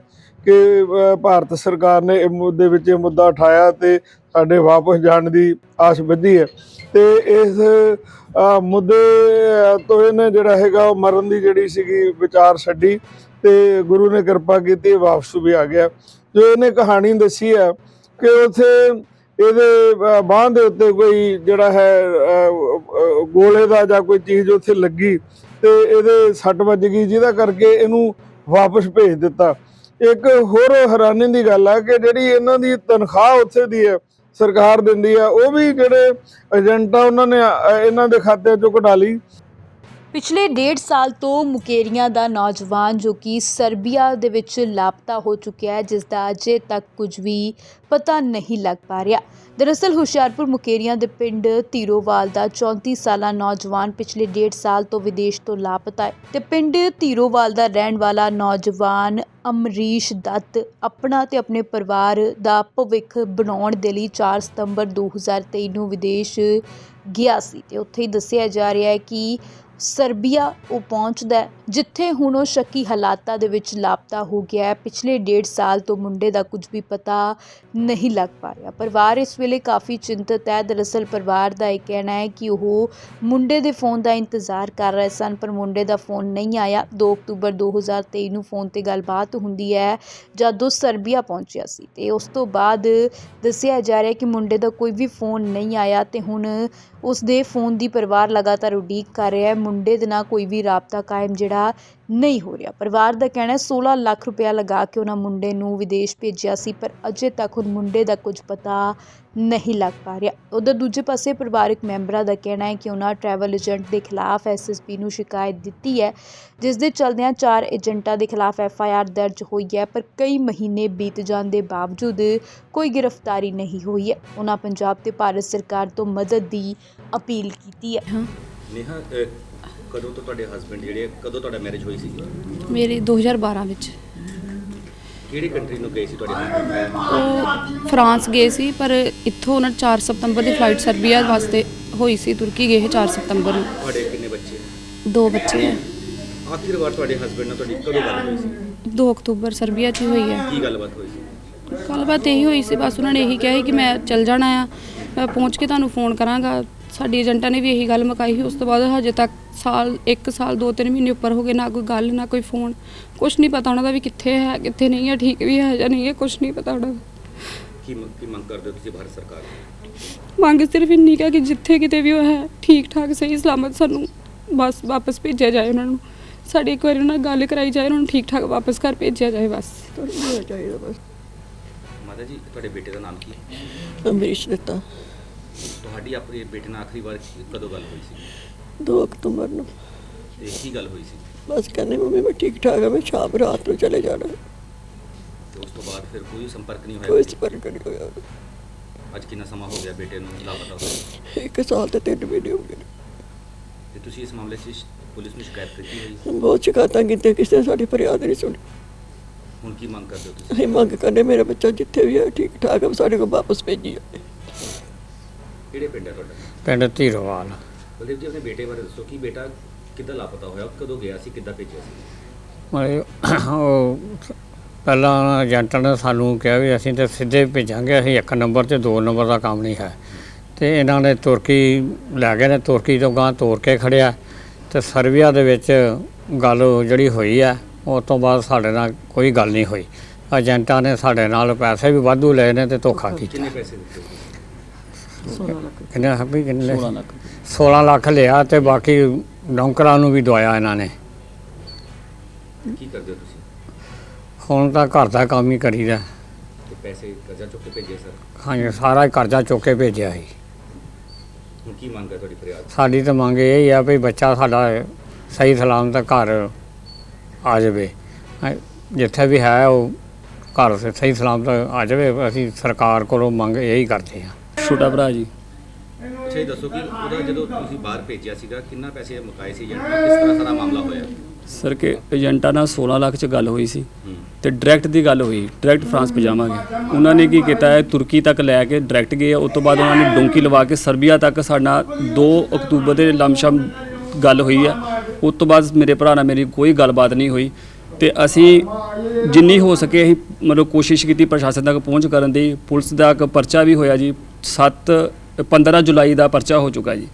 ਕਿ ਭਾਰਤ ਸਰਕਾਰ ਨੇ ਇਹ ਮੁੱਦੇ ਵਿੱਚ ਇਹ ਮੁੱਦਾ ਉਠਾਇਆ ਤੇ ਸਾਡੇ ਵਾਪਸ ਜਾਣ ਦੀ ਆਸ ਬੱਝੀ ਹੈ। ਤੇ ਇਸ ਮੁੱਦੇ ਤੋਂ ਇਹਨੇ ਜਿਹੜਾ ਹੈਗਾ, ਉਹ ਮਰਨ ਦੀ ਜਿਹੜੀ ਸੀਗੀ ਵਿਚਾਰ ਛੱਡੀ ਤੇ ਗੁਰੂ ਨੇ ਕਿਰਪਾ ਕੀਤੀ ਵਾਪਸ ਵੀ ਆ ਗਿਆ। ਜੋ ਇਹਨੇ ਕਹਾਣੀ ਦੱਸੀ ਹੈ ਕਿ ਉਥੇ ਇਹਦੇ ਅ, ਬਾਂਹ ਦੇ ਉੱਤੇ ਕੋਈ ਜਿਹੜਾ ਹੈ ਗੋਲੇ ਦਾ ਜਾਂ ਕੋਈ ਚੀਜ਼ ਉੱਥੇ ਲੱਗੀ ਤੇ ਇਹਦੇ ਸੱਟ ਵੱਜ ਗਈ ਜਿਹਦਾ ਕਰਕੇ ਇਹਨੂੰ ਵਾਪਸ ਭੇਜ ਦਿੱਤਾ। ਇੱਕ ਹੋਰ ਹੈਰਾਨੀ ਦੀ ਗੱਲ ਆ ਕਿ ਜਿਹੜੀ ਇਹਨਾਂ ਦੀ ਤਨਖਾਹ ਉੱਥੇ ਦੀ ਹੈ ਸਰਕਾਰ ਦਿੰਦੀ ਆ ਉਹ ਵੀ ਜਿਹੜੇ ਏਜੰਟ ਆ ਉਹਨਾਂ ਨੇ ਇਹਨਾਂ ਦੇ ਖਾਤਿਆਂ ਚੋਂ ਕਢਾ ਲਈ। ਪਿਛਲੇ ਡੇਢ ਸਾਲ ਤੋਂ ਮੁਕੇਰੀਆਂ ਦਾ ਨੌਜਵਾਨ ਜੋ ਕਿ ਸਰਬੀਆ ਦੇ ਵਿੱਚ ਲਾਪਤਾ ਹੋ ਚੁੱਕਿਆ ਹੈ, ਜਿਸ ਦਾ ਅਜੇ ਤੱਕ ਕੁਝ ਵੀ ਪਤਾ ਨਹੀਂ ਲੱਗ ਪਾ ਰਿਹਾ। ਦਰਅਸਲ ਹੁਸ਼ਿਆਰਪੁਰ ਮੁਕੇਰੀਆਂ ਦੇ ਪਿੰਡ ਧੀਰੋਵਾਲ ਦਾ 34 ਸਾਲਾ ਨੌਜਵਾਨ ਪਿਛਲੇ ਡੇਢ ਸਾਲ ਤੋਂ ਵਿਦੇਸ਼ ਤੋਂ ਲਾਪਤਾ ਹੈ ਤੇ ਪਿੰਡ ਧੀਰੋਵਾਲ ਦਾ ਰਹਿਣ ਵਾਲਾ ਨੌਜਵਾਨ ਅਮਰੀਸ਼ ਦੱਤ ਆਪਣਾ ਤੇ ਆਪਣੇ ਪਰਿਵਾਰ ਦਾ ਭਵਿੱਖ ਬਣਾਉਣ ਦੇ ਲਈ 4 ਸਤੰਬਰ 2023 ਨੂੰ ਵਿਦੇਸ਼ ਗਿਆ ਸੀ ਤੇ ਉੱਥੇ ਹੀ ਦੱਸਿਆ ਜਾ ਰਿਹਾ ਹੈ ਕਿ ਸਰਬੀਆ ਉਹ ਪਹੁੰਚਦਾ ਹੈ, ਜਿੱਥੇ ਹੁਣ ਉਹ ਸ਼ੱਕੀ ਹਾਲਾਤਾਂ ਦੇ ਵਿੱਚ ਲਾਪਤਾ ਹੋ ਗਿਆ ਹੈ। ਪਿਛਲੇ ਡੇਢ ਸਾਲ ਤੋਂ ਮੁੰਡੇ ਦਾ ਕੁਝ ਵੀ ਪਤਾ ਨਹੀਂ ਲੱਗ ਪਾ ਰਿਹਾ। ਪਰਿਵਾਰ ਇਸ ਵੇਲੇ ਕਾਫੀ ਚਿੰਤਤ ਹੈ। ਦਰਅਸਲ ਪਰਿਵਾਰ ਦਾ ਇਹ ਕਹਿਣਾ ਹੈ ਕਿ ਉਹ ਮੁੰਡੇ ਦੇ ਫੋਨ ਦਾ ਇੰਤਜ਼ਾਰ ਕਰ ਰਹੇ ਸਨ ਪਰ ਮੁੰਡੇ ਦਾ ਫੋਨ ਨਹੀਂ ਆਇਆ। 2 ਅਕਤੂਬਰ 2023 ਨੂੰ ਫੋਨ ਤੇ ਗੱਲਬਾਤ ਹੁੰਦੀ ਹੈ ਜਦ ਉਹ ਸਰਬੀਆ ਪਹੁੰਚਿਆ ਸੀ ਤੇ ਉਸ ਤੋਂ ਬਾਅਦ ਦੱਸਿਆ ਜਾ ਰਿਹਾ ਕਿ ਮੁੰਡੇ ਦਾ ਕੋਈ ਵੀ ਫੋਨ ਨਹੀਂ ਆਇਆ ਤੇ ਹੁਣ ਉਸ ਦੇ ਫੋਨ ਦੀ ਪਰਿਵਾਰ ਲਗਾਤਾਰ ਉਡੀਕ ਕਰ ਰਿਹਾ ਹੈ। ਮੁੰਡੇ ਦੇ ਨਾਲ ਕੋਈ ਵੀ ਰਾਬਤਾ ਕਾਇਮ ਜਿਹੜਾ ਨਹੀਂ ਹੋ ਰਿਹਾ। ਪਰਿਵਾਰ ਦਾ ਕਹਿਣਾ ਹੈ 16 ਲੱਖ ਰੁਪਇਆ ਲਗਾ ਕੇ ਉਹਨਾਂ ਮੁੰਡੇ ਨੂੰ ਵਿਦੇਸ਼ ਭੇਜਿਆ ਸੀ ਪਰ ਅਜੇ ਤੱਕ ਹੁਣ ਮੁੰਡੇ ਦਾ ਕੁਝ ਪਤਾ ਨਹੀਂ ਲੱਗ ਪਾ ਰਿਹਾ। ਉਧਰ ਦੂਜੇ ਪਾਸੇ ਪਰਿਵਾਰਕ ਮੈਂਬਰਾਂ ਦਾ ਕਹਿਣਾ ਹੈ ਕਿ ਉਹਨਾਂ ਟਰੈਵਲ ਏਜੰਟ ਦੇ ਖਿਲਾਫ ਐਸਐਸਪੀ ਨੂੰ ਸ਼ਿਕਾਇਤ ਦਿੱਤੀ ਹੈ ਜਿਸ ਦੇ ਚਲਦਿਆਂ ਚਾਰ ਏਜੰਟਾਂ ਦੇ ਖਿਲਾਫ ਐਫਆਈਆਰ ਦਰਜ ਹੋਈ ਹੈ ਪਰ ਕਈ ਮਹੀਨੇ ਬੀਤ ਜਾਣ ਦੇ ਬਾਵਜੂਦ ਕੋਈ ਗ੍ਰਿਫਤਾਰੀ ਨਹੀਂ ਹੋਈ ਹੈ। ਉਹਨਾਂ ਪੰਜਾਬ ਤੇ ਭਾਰਤ ਸਰਕਾਰ ਤੋਂ ਮਦਦ ਦੀ ਅਪੀਲ ਕੀਤੀ ਹੈ। ਨੇਹਾ ਕਦੋਂ ਤੋਂ ਤੁਹਾਡੇ ਹਸਬੰਡ ਜਿਹੜੇ ਆ, ਕਦੋਂ ਤੁਹਾਡਾ ਮੈਰਿਜ ਹੋਈ ਸੀ ਮੇਰੀ 2012 ਵਿੱਚ। ਕਿਹੜੀ ਕੰਟਰੀ ਨੂੰ ਗਏ ਸੀ ਤੁਹਾਡੇ husband? ਉਹ ਫਰਾਂਸ ਗਏ ਸੀ ਪਰ ਇੱਥੋਂ ਉਹਨਾਂ 4 ਸਤੰਬਰ ਦੀ ਫਲਾਈਟ ਸਰਬੀਆ ਵਾਸਤੇ ਹੋਈ ਸੀ ਤੁਰਕੀ ਗਏ ਸੀ 4 ਸਤੰਬਰ ਨੂੰ। ਤੁਹਾਡੇ ਕਿੰਨੇ ਬੱਚੇ? ਦੋ ਬੱਚੇ ਹੈ ਆਖਿਰ ਵਾਰ ਤੁਹਾਡੇ ਹਸਬੰਡ ਨਾਲ ਤੁਹਾਡੀ ਕਦੋਂ ਗੱਲ ਹੋਈ ਸੀ? 2 ਅਕਤੂਬਰ ਸਰਬੀਆ 'ਚ ਹੀ ਹੋਈ ਹੈ। ਕੀ ਗੱਲਬਾਤ ਹੋਈ ਸੀ? ਗੱਲਬਾਤ ਇਹੀ ਹੋਈ ਸੀ ਬਸ ਉਹਨਾਂ ਨੇ ਇਹੀ ਕਿਹਾ ਸੀ ਕਿ ਮੈਂ ਚੱਲ ਜਾਣਾ ਆ ਮੈਂ ਪਹੁੰਚ ਕੇ ਤੁਹਾਨੂੰ ਫੋਨ ਕਰਾਂਗਾ। ਸਾਡੀ ਏਜੰਟਾਂ ਨੇ ਵੀ ਇਹੀ ਗੱਲ ਮੁਕਾਈ ਸੀ। ਉਸ ਤੋਂ ਬਾਅਦ ਹਜੇ ਤੱਕ ਸਾਲ 1 ਸਾਲ 2-3 ਮਹੀਨੇ ਉੱਪਰ ਹੋ ਗਏ ਨਾ ਕੋਈ ਗੱਲ ਨਾ ਕੋਈ ਫੋਨ। ਕੁਝ ਨਹੀਂ ਪਤਾ ਉਹਨਾਂ ਦਾ ਵੀ ਕਿੱਥੇ ਹੈ ਕਿੱਥੇ ਨਹੀਂ ਹੈ ਠੀਕ ਵੀ ਹੈ ਜਾਂ ਨਹੀਂ ਹੈ ਕੁਝ ਨਹੀਂ ਪਤਾ ਉਹਨਾਂ ਦਾ। ਕੀ ਮ- ਕੀ ਮੰਗ ਕਰਦੇ ਹੋ ਤੁਸੀਂ ਭਾਰਤ ਸਰਕਾਰ ਤੋਂ? ਮੰਗ ਸਿਰਫ ਇੰਨੀ ਕੁ ਹੈ ਕਿ ਜਿੱਥੇ ਕਿਤੇ ਵੀ ਉਹ ਹੈ ਠੀਕ ਠਾਕ ਸਹੀ ਸਲਾਮਤ ਸਾਨੂੰ ਬਸ ਵਾਪਸ ਭੇਜਿਆ ਜਾਏ ਉਹਨਾਂ ਨੂੰ। ਸਾਡੀ ਇੱਕ ਵਾਰੀ ਉਹਨਾਂ ਨਾਲ ਗੱਲ ਕਰਾਈ ਜਾਏ ਉਹਨਾਂ ਨੂੰ ਠੀਕ ਠਾਕ ਵਾਪਸ ਘਰ ਭੇਜਿਆ ਜਾਏ ਬਸ। ਮਾਤਾ ਜੀ ਤੁਹਾਡੇ ਬੇਟੇ ਦਾ ਨਾਮ ਕੀ ਹੈ? ਅੰਮ੍ਰਿਤ ਦਿੱਤਾ ਤੁਹਾਡੀ ਆਪਣੇ ਬੇਟੇ ਨਾਲ ਆਖਰੀ ਵਾਰ ਕਦੋਂ ਗੱਲ ਹੋਈ ਸੀ? 2 ਅਕਤੂਬਰ ਨੂੰ। ਤੇ ਕੀ ਗੱਲ ਹੋਈ ਸੀ? ਬਸ ਕਹਿੰਦੇ ਮੰਮੀ ਮੈਂ ਠੀਕ ਠਾਕ ਹਾਂ ਮੈਂ ਸ਼ਾਮ ਰਾਤ ਨੂੰ ਚਲੇ ਜਾਣਾ। ਉਸ ਤੋਂ ਬਾਅਦ ਫਿਰ ਕੋਈ ਸੰਪਰਕ ਨਹੀਂ ਕੋਈ ਹੋਇਆ ਸੰਪਰਕ ਨਹੀਂ ਹੋਇਆ। ਅੱਜ ਕਿੰਨਾ ਸਮਾਂ ਹੋ ਗਿਆ ਬੇਟੇ ਨੂੰ ਲਾਪਤਾ ਹੋਏ ਇੱਕ ਸਾਲ ਤੇ ਤਿੰਨ ਮਹੀਨੇ ਹੋ ਗਏ। ਤੇ ਤੁਸੀਂ ਇਸ ਮਾਮਲੇ 'ਚ ਪੁਲਿਸ ਨੂੰ ਸ਼ਿਕਾਇਤ ਕੀਤੀ ਹੋਈ? ਬਹੁਤ ਸ਼ਿਕਾਇਤਾਂ ਕੀਤੀਆਂ ਕਿਸੇ ਨੇ ਸਾਡੀ ਫਰਿਆਦ ਨਹੀਂ ਸੁਣੀ। ਹੁਣ ਕੀ ਮੰਗ ਕਰਦੇ ਹੋ ਤੁਸੀਂ? ਅਸੀਂ ਮੰਗ ਕਰਨੇ ਮੇਰਾ ਬੱਚਾ ਜਿੱਥੇ ਵੀ ਹੈ ਠੀਕ ਠਾਕ ਹੈ ਸਾਡੇ ਕੋਲ ਵਾਪਸ ਭੇਜੀ ਜਾਵੇ। ਕਿਹੜੇ ਪਿੰਡ ਹੈ ਤੁਹਾਡਾ? ਪਿੰਡ ਧੀਰੋਵਾਲ। ਬਲਦੇਵ ਜੀ ਆਪਣੇ ਬੇਟੇ ਬਾਰੇ ਦੱਸੋ ਕਿ ਬੇਟਾ ਕਿੱਦਾਂ ਲਾਪਤਾ ਹੋਇਆ? ਕਦੋਂ ਗਿਆ ਸੀ ਕਿੱਦਾਂ ਭੇਜਿਆ ਸੀ? ਮਤਲਬ ਉਹ ਪਹਿਲਾਂ ਏਜੰਟ ਨੇ ਸਾਨੂੰ ਕਿਹਾ ਵੀ ਅਸੀਂ ਤੇ ਸਿੱਧੇ ਭੇਜਾਂਗੇ ਅਸੀਂ ਇੱਕ ਨੰਬਰ ਤੇ ਦੋ ਨੰਬਰ ਦਾ ਕੰਮ ਨਹੀਂ ਹੈ। ਤੇ ਇਹਨਾਂ ਨੇ ਤੁਰਕੀ ਲੈ ਗਏ ਨੇ ਤੁਰਕੀ ਤੋਂ ਗਾਂ ਤੋਰ ਕੇ ਖੜਿਆ। ਤੇ ਸਰਬੀਆ ਦੇ ਵਿੱਚ ਗੱਲ ਜਿਹੜੀ ਹੋਈ ਹੈ ਉਸ ਤੋਂ ਬਾਅਦ ਸਾਡੇ ਨਾਲ ਕੋਈ ਗੱਲ ਨਹੀਂ ਹੋਈ। ਏਜੰਟਾਂ ਨੇ ਸਾਡੇ ਨਾਲ ਪੈਸੇ ਵੀ ਵਾਧੂ ਲਏ ਨੇ ਤੇ ਧੋਖਾ ਕੀਤਾ। ਕਿੰਨੇ ਪੈਸੇ ਦਿੱਤੇ? ਕਿੰਨੇ ਵੀ ਕਿੰਨੇ 16 ਲੱਖ। 16 ਲੱਖ ਲਿਆ ਤੇ ਬਾਕੀ ਨੌਕਰਾਂ ਨੂੰ ਵੀ ਦਵਾਇਆ ਇਹਨਾਂ ਨੇ। ਕੀ ਕਰਦੇ ਹੋ ਤੁਸੀਂ? ਹੁਣ ਤਾਂ ਘਰ ਦਾ ਕੰਮ ਹੀ ਕਰੀਦਾ ਤੇ ਪੈਸੇ ਕਰਜ਼ਾ ਚੁੱਕ ਕੇ ਭੇਜੇ ਸਰ? ਹਾਂਜੀ ਸਾਰਾ ਹੀ ਕਰਜ਼ਾ ਚੁੱਕ ਕੇ ਭੇਜਿਆ ਸੀ। ਹੁਣ ਕੀ ਮੰਗ ਹੈ ਤੁਹਾਡੀ ਫਰਿਆਦ? ਸਾਡੀ ਤਾਂ ਮੰਗ ਇਹ ਹੀ ਆ ਵੀ ਬੱਚਾ ਸਾਡਾ ਸਹੀ ਸਲਾਮਤ ਘਰ ਆ ਜਾਵੇ। ਜਿੱਥੇ ਵੀ ਹੈ ਉਹ ਘਰ ਸਹੀ ਸਲਾਮਤ ਆ ਜਾਵੇ। ਅਸੀਂ ਸਰਕਾਰ ਕੋਲੋਂ ਮੰਗ ਇਹੀ ਕਰਦੇ ਹਾਂ। ਛੋਟਾ ਭਰਾ ਜੀ। ਅੱਛਾ ਇਹ ਦੱਸੋ ਕਿ ਉਹਦਾ ਜਦੋਂ ਤੁਸੀਂ ਬਾਹਰ ਭੇਜਿਆ ਸੀਗਾ ਕਿੰਨਾ ਪੈਸੇ ਮੁਕਾਏ ਸੀ ਜਾਂ ਕਿਸ ਤਰ੍ਹਾਂ ਸਾਰਾ ਮਾਮਲਾ ਹੋਇਆ? ਸਰ ਕਿ ਏਜੰਟਾਂ ਨਾਲ 16 ਲੱਖ ਚ ਗੱਲ ਹੋਈ ਸੀ ਹੂੰ। ਤੇ ਡਾਇਰੈਕਟ ਦੀ ਗੱਲ ਹੋਈ ਡਾਇਰੈਕਟ ਫਰਾਂਸ ਪਜਾਵਾਂਗੇ ਉਹਨਾਂ ਨੇ ਕੀ ਕੀਤਾ ਹੈ ਤੁਰਕੀ ਤੱਕ ਲੈ ਕੇ ਡਾਇਰੈਕਟ ਗਏ ਉਸ ਤੋਂ ਬਾਅਦ ਉਹਨਾਂ ਨੇ ਡੋਂਕੀ ਲਵਾ ਕੇ ਸਰਬੀਆ ਤੱਕ ਸਾਡਾ 2 ਅਕਤੂਬਰ ਦੇ ਲਮਸ਼ਮ ਗੱਲ ਹੋਈ ਹੈ। ਉਸ ਤੋਂ ਬਾਅਦ ਮੇਰੇ ਭਰਾ ਨਾਲ ਮੇਰੀ ਕੋਈ ਗੱਲਬਾਤ ਨਹੀਂ ਹੋਈ ਤੇ ਅਸੀਂ ਜਿੰਨੀ ਹੋ ਸਕੇ ਅਸੀਂ ਮਤਲਬ ਕੋਸ਼ਿਸ਼ ਕੀਤੀ ਪ੍ਰਸ਼ਾਸਨ ਤੱਕ ਪਹੁੰਚ ਕਰਨ ਦੀ। ਪੁਲਿਸ ਦਾ ਇੱਕ ਪਰਚਾ ਵੀ ਹੋਇਆ ਜੀ 7 15 ਜੁਲਾਈ ਦਾ ਪਰਚਾ ਹੋ ਚੁੱਕਾ ਜੀ।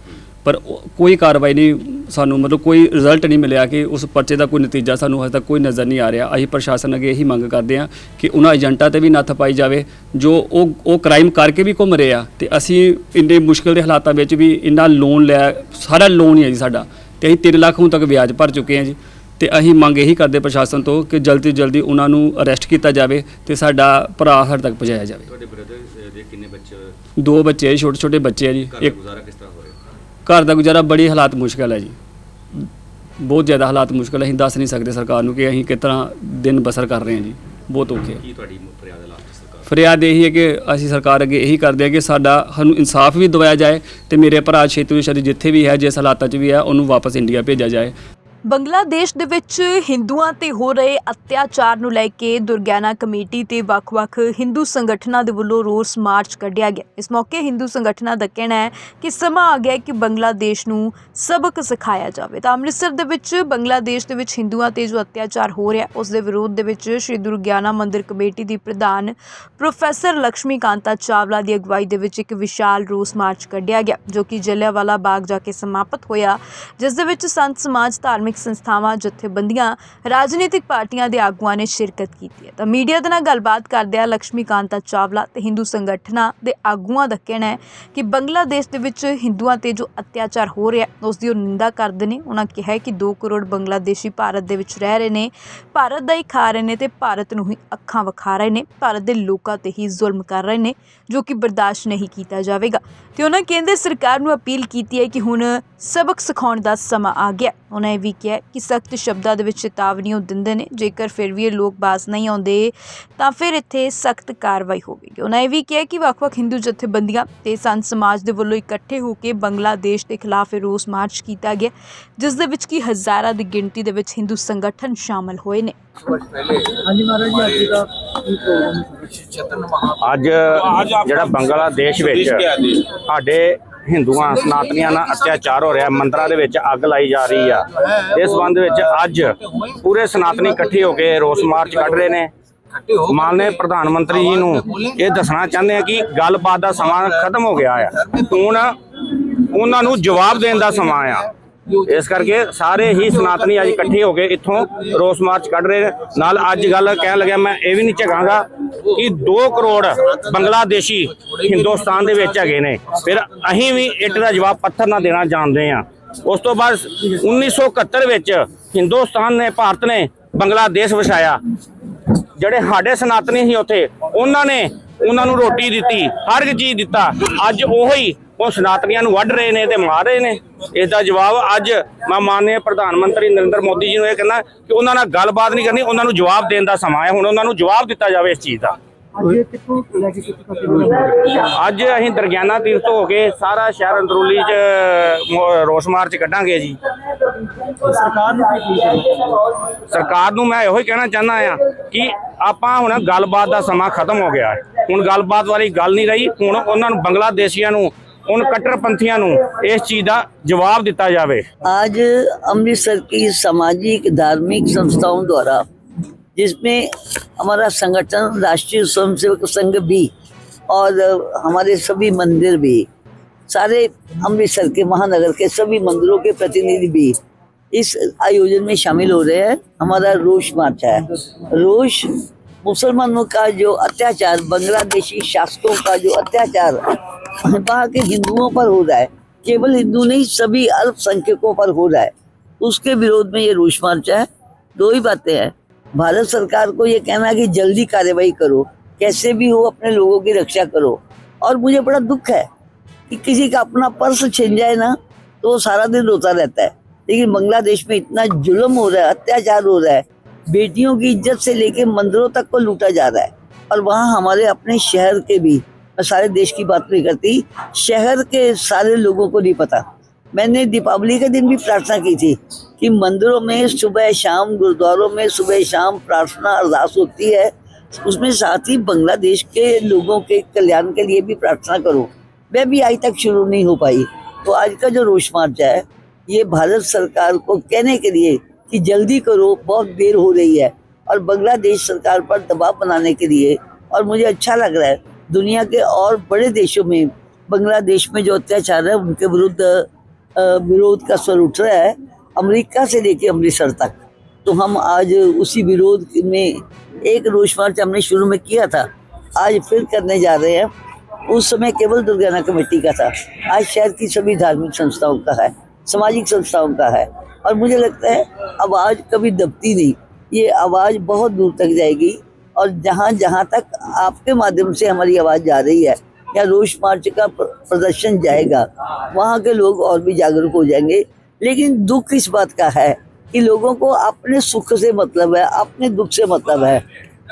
ਪਰ ਉਹ- ਕੋਈ ਕਾਰਵਾਈ ਨਹੀਂ ਸਾਨੂੰ, ਮਤਲਬ ਕੋਈ ਰਿਜ਼ਲਟ ਨਹੀਂ ਮਿਲਿਆ ਕਿ ਉਸ ਪਰਚੇ ਦਾ ਕੋਈ ਨਤੀਜਾ ਸਾਨੂੰ ਹਜੇ ਤੱਕ ਕੋਈ ਨਜ਼ਰ ਨਹੀਂ ਆ ਰਿਹਾ। ਅਸੀਂ ਪ੍ਰਸ਼ਾਸਨ ਅੱਗੇ ਇਹੀ ਮੰਗ ਕਰਦੇ ਹਾਂ ਕਿ ਉਹਨਾਂ ਏਜੰਟਾਂ ਤੇ ਵੀ ਨੱਥ ਪਾਈ ਜਾਵੇ, ਜੋ ਉਹ ਉਹ ਕ੍ਰਾਈਮ ਕਰਕੇ ਵੀ ਘੁੰਮ ਰਹੇ ਆ ਤੇ ਅਸੀਂ ਇੰਨੇ ਮੁਸ਼ਕਲ ਦੇ ਹਾਲਾਤਾਂ ਵਿੱਚ ਵੀ ਇੰਨਾ ਲੋਨ ਲਿਆ ਸਾਰਾ ਲੋਨ ਹੀ ਹੈ ਜੀ ਸਾਡਾ। ਤੇ ਅਸੀਂ 3 ਲੱਖ ਹੁਣ ਤੱਕ ਵਿਆਜ ਭਰ ਚੁੱਕੇ ਹਾਂ ਜੀ। ਤੇ ਅਸੀਂ ਮੰਗ ਇਹੀ ਕਰਦੇ ਪ੍ਰਸ਼ਾਸਨ ਤੋਂ ਕਿ ਜਲਦੀ ਤੋਂ ਜਲਦੀ ਉਹਨਾਂ ਨੂੰ ਅਰੈਸਟ ਕੀਤਾ ਜਾਵੇ ਤੇ ਸਾਡਾ ਭਰਾ ਸਾਡੇ ਤੱਕ ਪਹੁੰਚਾਇਆ ਜਾਵੇ। ਤੁਹਾਡੇ ਬ੍ਰਦਰ ਦੇ ਕਿੰਨੇ ਬੱਚੇ? ਦੋ ਬੱਚੇ ਛੋਟੇ ਛੋਟੇ ਬੱਚੇ ਆ ਜੀ। ਇੱਕ ਗੁਜ਼ਾਰਾ ਕਿਸ ਤਰ੍ਹਾਂ ਹੋ ਰਿਹਾ? ਘਰ ਦਾ ਗੁਜ਼ਾਰਾ ਬੜੀ ਹਾਲਾਤ ਮੁਸ਼ਕਲ ਹੈ ਜੀ। ਬਹੁਤ ਜ਼ਿਆਦਾ ਹਾਲਾਤ ਮੁਸ਼ਕਲ ਹੈ ਅਸੀਂ ਦੱਸ ਨਹੀਂ ਸਕਦੇ ਸਰਕਾਰ ਨੂੰ ਕਿ ਅਸੀਂ ਕਿਸ ਤਰ੍ਹਾਂ ਦਿਨ ਬਸਰ ਕਰ ਰਹੇ ਹਾਂ ਜੀ। ਬਹੁਤ ਔਖੇ ਆ। ਕੀ ਤੁਹਾਡੀ ਫਰਿਆਦ ਹੈ ਲਾਸਟ ਸਰਕਾਰ ਫਰਿਆਦ ਇਹੀ ਹੈ ਕਿ ਅਸੀਂ ਸਰਕਾਰ ਅੱਗੇ ਇਹੀ ਕਰਦੇ ਹਾਂ ਕਿ ਸਾਡਾ ਸਾਨੂੰ ਇਨਸਾਫ ਵੀ ਦਿਵਾਇਆ ਜਾਏ ਤੇ ਮੇਰੇ ਭਰਾ ਛੇਤੂ ਵਿਸ਼ਾਰੀ ਜਿੱਥੇ ਵੀ ਹੈ ਜਿਸ ਹਾਲਾਤਾਂ 'ਚ ਵੀ ਹੈ ਉਹਨੂੰ ਵਾਪਸ ਇੰਡੀਆ ਭੇਜਿਆ ਜਾਏ। ਬੰਗਲਾਦੇਸ਼ ਦੇ ਵਿੱਚ ਹਿੰਦੂਆਂ ਤੇ ਹੋ ਰਹੇ ਅਤਿਆਚਾਰ ਨੂੰ ਲੈ ਕੇ ਦੁਰਗਿਆਨਾ ਕਮੇਟੀ ਤੇ ਵੱਖ-ਵੱਖ ਹਿੰਦੂ ਸੰਗਠਨਾਂ ਦੇ ਵੱਲੋਂ ਰੋਸ ਮਾਰਚ ਕੱਢਿਆ ਗਿਆ। ਇਸ ਮੌਕੇ ਹਿੰਦੂ ਸੰਗਠਨਾਂ ਦਾ ਕਹਿਣਾ ਹੈ ਕਿ ਸਮਾਂ ਆ ਗਿਆ ਹੈ ਕਿ ਬੰਗਲਾਦੇਸ਼ ਨੂੰ ਸਬਕ ਸਿਖਾਇਆ ਜਾਵੇ। ਤਾਂ ਅੰਮ੍ਰਿਤਸਰ ਦੇ ਵਿੱਚ ਬੰਗਲਾਦੇਸ਼ ਦੇ ਵਿੱਚ ਹਿੰਦੂਆਂ ਤੇ ਜੋ ਅਤਿਆਚਾਰ ਹੋ ਰਿਹਾ, ਉਸ ਦੇ ਵਿਰੋਧ ਦੇ ਵਿੱਚ ਸ਼੍ਰੀ ਦੁਰਗਿਆਨਾ ਮੰਦਿਰ ਕਮੇਟੀ ਦੀ ਪ੍ਰਧਾਨ ਪ੍ਰੋਫੈਸਰ ਲక్ష్ਮੀ ਕਾਂਤਾ ਚਾਵਲਾ ਦੀ ਅਗਵਾਈ ਦੇ ਵਿੱਚ ਇੱਕ ਵਿਸ਼ਾਲ ਰੋਸ ਮਾਰਚ ਕੱਢਿਆ ਗਿਆ, ਜੋ ਕਿ ਜਲਿਆਂਵਾਲਾ ਬਾਗ ਜਾ ਕੇ ਸਮਾਪਤ ਹੋਇਆ, ਜਿਸ ਦੇ ਵਿੱਚ ਸੰਤ ਸਮਾਜ ਧਾਰਮਿਕ ਸੰਸਥਾਵਾਂ, ਜਥੇਬੰਦੀਆਂ, ਰਾਜਨੀਤਿਕ ਪਾਰਟੀਆਂ ਦੇ ਆਗੂਆਂ ਨੇ ਸ਼ਿਰਕਤ ਕੀਤੀ ਹੈ। ਤਾਂ ਮੀਡੀਆ ਦੇ ਨਾਲ ਗੱਲਬਾਤ ਕਰਦਿਆਂ ਲక్ష్ਮੀ ਕਾਂਤਾ ਚਾਵਲਾ ਤੇ ਹਿੰਦੂ ਸੰਗਠਨਾਂ ਦੇ ਆਗੂਆਂ ਦਾ ਕਹਿਣਾ ਹੈ ਕਿ ਬੰਗਲਾਦੇਸ਼ ਦੇ ਵਿੱਚ ਹਿੰਦੂਆਂ ਤੇ ਜੋ ਅਤਿਆਚਾਰ ਹੋ ਰਿਹਾ, ਉਸ ਦੀ ਉਹ ਨਿੰਦਾ ਕਰਦੇ ਨੇ। ਉਹਨਾਂ ਕਿਹਾ ਕਿ 2 ਕਰੋੜ ਬੰਗਲਾਦੇਸ਼ੀ ਭਾਰਤ ਦੇ ਵਿੱਚ ਰਹਿ ਰਹੇ ਨੇ। ਭਾਰਤ ਦਾ ਹੀ ਖਾ ਰਹੇ ਨੇ ਤੇ ਭਾਰਤ ਨੂੰ ਹੀ ਅੱਖਾਂ ਵਿਖਾ ਰਹੇ ਨੇ। ਭਾਰਤ ਦੇ ਲੋਕਾਂ ਤੇ ਹੀ ਜ਼ੁਲਮ ਕਰ ਰਹੇ ਨੇ, ਜੋ ਕਿ ਬਰਦਾਸ਼ਤ ਨਹੀਂ ਕੀਤਾ ਜਾਵੇਗਾ। ਤੇ ਉਹਨਾਂ ਕੇਂਦਰ ਸਰਕਾਰ ਨੂੰ ਅਪੀਲ ਕੀਤੀ ਹੈ ਕਿ ਹੁਣ ਸਬਕ ਸਿਖਾਉਣ ਦਾ ਸਮਾਂ ਆ ਗਿਆ। ਉਹਨਾਂ ਇਹ ਵੀ ਕਿਹਾ ਕਿ ਸਖਤ ਸ਼ਬਦਾਂ ਦੇ ਵਿੱਚ ਚੇਤਾਵਨੀ ਉਹ ਦਿੰਦੇ ਨੇ। ਜੇਕਰ ਫਿਰ ਵੀ ਇਹ ਲੋਕ ਬਾਜ਼ ਨਹੀਂ ਆਉਂਦੇ ਤਾਂ ਫਿਰ ਇੱਥੇ ਸਖਤ ਕਾਰਵਾਈ ਹੋਵੇਗੀ। ਉਹਨਾਂ ਇਹ ਵੀ ਕਿਹਾ ਕਿ ਵੱਖ-ਵੱਖ ਹਿੰਦੂ ਜਥੇਬੰਦੀਆਂ ਤੇ ਸੰਤ ਸਮਾਜ ਦੇ ਵੱਲੋਂ ਇਕੱਠੇ ਹੋ ਕੇ ਬੰਗਲਾਦੇਸ਼ ਦੇ ਖਿਲਾਫ ਇਹ ਰੋਸ ਮਾਰਚ ਕੀਤਾ ਗਿਆ ਜਿਸ ਦੇ ਵਿੱਚ ਕਿ ਹਜ਼ਾਰਾਂ ਦੀ ਗਿਣਤੀ ਦੇ ਵਿੱਚ ਹਿੰਦੂ ਸੰਗਠਨ ਸ਼ਾਮਲ ਹੋਏ ਨੇ। ਅੱਜ ਜਿਹੜਾ ਬੰਗਲਾਦੇਸ਼ ਵਿੱਚ ਸਾਡੇ ਹਿੰਦੂਆਂ ਸਨਾਤਨੀਆਂ ਨਾਲ ਅਤਿਆਚਾਰ ਹੋ ਰਿਹਾ, ਮੰਦਰਾਂ ਦੇ ਵਿੱਚ ਅੱਗ ਲਾਈ ਜਾ ਰਹੀ ਆ। ਇਸ ਸੰਬੰਧ ਵਿੱਚ ਅੱਜ ਪੂਰੇ ਸਨਾਤਨੀ ਇਕੱਠੇ ਹੋ ਕੇ ਰੋਸ ਮਾਰਚ ਕੱਢ ਰਹੇ ਨੇ। ਮਾਨਯ ਪ੍ਰਧਾਨ ਮੰਤਰੀ ਜੀ ਨੂੰ ਇਹ ਦੱਸਣਾ ਚਾਹੁੰਦੇ ਆ ਕਿ ਗੱਲਬਾਤ ਦਾ ਸਮਾਂ ਖਤਮ ਹੋ ਗਿਆ ਆ। ਹੁਣ ਉਹਨਾਂ ਨੂੰ ਜਵਾਬ ਦੇਣ ਦਾ ਸਮਾਂ ਆ। ਇਸ ਕਰਕੇ ਸਾਰੇ ਹੀ ਸਨਾਤਨੀ ਅੱਜ ਇਕੱਠੇ ਹੋ ਕੇ ਇੱਥੋਂ ਰੋਸ ਮਾਰਚ ਕੱਢ ਰਹੇ ਨੇ। ਨਾਲ ਅੱਜ ਗੱਲ ਕਹਿਣ ਲੱਗਿਆ ਮੈਂ, ਇਹ ਵੀ ਨਹੀਂ ਝਗਾਂਗਾ ਕਿ 2 ਕਰੋੜ ਬੰਗਲਾਦੇਸ਼ੀ ਹਿੰਦੁਸਤਾਨ ਦੇ ਵਿੱਚ ਹੈਗੇ ਨੇ। ਫਿਰ ਅਸੀਂ ਵੀ ਇੱਟ ਦਾ ਜਵਾਬ ਪੱਥਰ ਨਾਲ ਦੇਣਾ ਜਾਣਦੇ ਆ ਉਸ ਤੋਂ ਬਾਅਦ 1971 ਵਿੱਚ ਹਿੰਦੁਸਤਾਨ ਨੇ, ਭਾਰਤ ਨੇ ਬੰਗਲਾਦੇਸ਼ ਵਸਾਇਆ। ਜਿਹੜੇ ਸਾਡੇ ਸਨਾਤਨੀ ਸੀ ਉੱਥੇ, ਉਹਨਾਂ ਨੇ ਉਹਨਾਂ ਨੂੰ ਰੋਟੀ ਦਿੱਤੀ, ਹਰ ਇੱਕ ਚੀਜ਼ ਦਿੱਤਾ। ਅੱਜ ਉਹੀ ਉਹ ਸਨਾਤਨੀਆਂ ਨੂੰ ਵੱਢ ਰਹੇ ਨੇ ਤੇ ਮਾਰ ਰਹੇ ਨੇ। ਇਸ ਦਾ ਜਵਾਬ ਅੱਜ ਮੈਂ ਮਾਨਯ ਪ੍ਰਧਾਨ ਮੰਤਰੀ ਨਰਿੰਦਰ ਮੋਦੀ ਜੀ ਨੂੰ ਇਹ ਕਹਿੰਦਾ ਕਿ ਉਹਨਾਂ ਨਾਲ ਗੱਲਬਾਤ ਨਹੀਂ ਕਰਨੀ ਉਹਨਾਂ ਨੂੰ ਜਵਾਬ ਦੇਣ ਦਾ ਸਮਾਂ ਹੈ। ਹੁਣ ਉਹਨਾਂ ਨੂੰ ਜਵਾਬ ਦਿੱਤਾ ਜਾਵੇ ਇਸ ਚੀਜ਼ ਦਾ। ਅੱਜ ਅਸੀਂ ਦਰਗਿਆਨਾ ਤੀਰਥ ਹੋ ਕੇ ਸਾਰਾ ਸ਼ਹਿਰ ਅੰਦਰੂਲੀ ਚ ਰੋਸ ਮਾਰਚ ਕੱਢਾਂਗੇ ਜੀ। ਸਰਕਾਰ ਨੂੰ ਕੀ ਕੀ ਸਰਕਾਰ ਨੂੰ ਮੈਂ ਇਹੋ ਹੀ ਕਹਿਣਾ ਚਾਹੁੰਦਾ ਆ ਕਿ ਆਪਾਂ ਹੁਣ ਗੱਲਬਾਤ ਦਾ ਸਮਾਂ ਖਤਮ ਹੋ ਗਿਆ ਹੈ। ਹੁਣ ਗੱਲਬਾਤ ਵਾਲੀ ਗੱਲ ਨਹੀਂ ਰਹੀ। ਹੁਣ ਉਹਨਾਂ ਨੂੰ ਬੰਗਲਾਦੇਸ਼ੀਆਂ ਨੂੰ उन कट्टरपंथियों इस चीज़ का जवाब दिता जाए आज अमृतसर की सामाजिक, धार्मिक संस्थाओं द्वारा, जिसमें हमारा संगठन, राष्ट्रीय स्वयंसेवक संघ भी और हमारे सभी मंदिर भी, सारे अमृतसर के महानगर के सभी मंदिरों के प्रतिनिधि भी इस आयोजन में शामिल हो रहे हैं। हमारा रोष मार्च है। रोष मुसलमानों का जो अत्याचार, बांग्लादेशी शासकों का जो अत्याचार वहाँ के हिंदुओं पर हो रहा है। केवल हिंदू नहीं, सभी अल्पसंख्यकों पर हो रहा है। उसके विरोध में ये रोष मार्च है। दो ही बातें हैं। भारत सरकार को ये कहना है कि जल्दी कार्रवाई करो। कैसे भी हो, अपने लोगों की रक्षा करो। और मुझे बड़ा दुख है कि किसी का अपना पर्स छिन जाए ना तो वो सारा दिन रोता रहता है। लेकिन बांग्लादेश में इतना जुल्म हो रहा है, अत्याचार हो रहा है। बेटियों की इज़्ज़त से लेके मंदिरों तक को लूटा जा रहा है। और वहाँ हमारे अपने शहर के भी मैं सारे देश की बात नहीं करती। शहर के सारे लोगों को नहीं पता। मैंने दीपावली के दिन भी प्रार्थना की थी कि मंदिरों में सुबह शाम, गुरुद्वारों में सुबह शाम प्रार्थना अरदास होती है। उसमें साथ ही बांग्लादेश के लोगों के कल्याण के लिए भी प्रार्थना करो। वह भी आज तक शुरू नहीं हो पाई। तो आज का जो रोष मार्च है, ये भारत सरकार को कहने के लिए कि जल्दी करो, बहुत देर हो रही है। और बांग्लादेश सरकार पर दबाव बनाने के लिए, और मुझे अच्छा लग रहा है दुनिया के और बड़े देशों में, बांग्लादेश में जो अत्याचार है, उनके विरुद्ध विरोध का स्वर उठ रहा है, अमेरिका से लेके अमृतसर तक। तो हम आज उसी विरोध में एक रोष मार्च हमने शुरू में किया था। आज फिर करने जा रहे हैं। उस समय केवल दुर्गाना कमेटी का था। आज शहर की सभी धार्मिक संस्थाओं का है, सामाजिक संस्थाओं का है। और मुझे लगता है आवाज़ कभी दबती नहीं। ये आवाज़ बहुत दूर तक जाएगी। और जहाँ जहाँ तक आपके माध्यम से हमारी आवाज़ जा रही है या रोष मार्च का प्र- प्रदर्शन जाएगा वहाँ के लोग और भी जागरूक हो जाएंगे लेकिन दुख इस बात का है कि लोगों को अपने सुख से मतलब है अपने दुख से मतलब है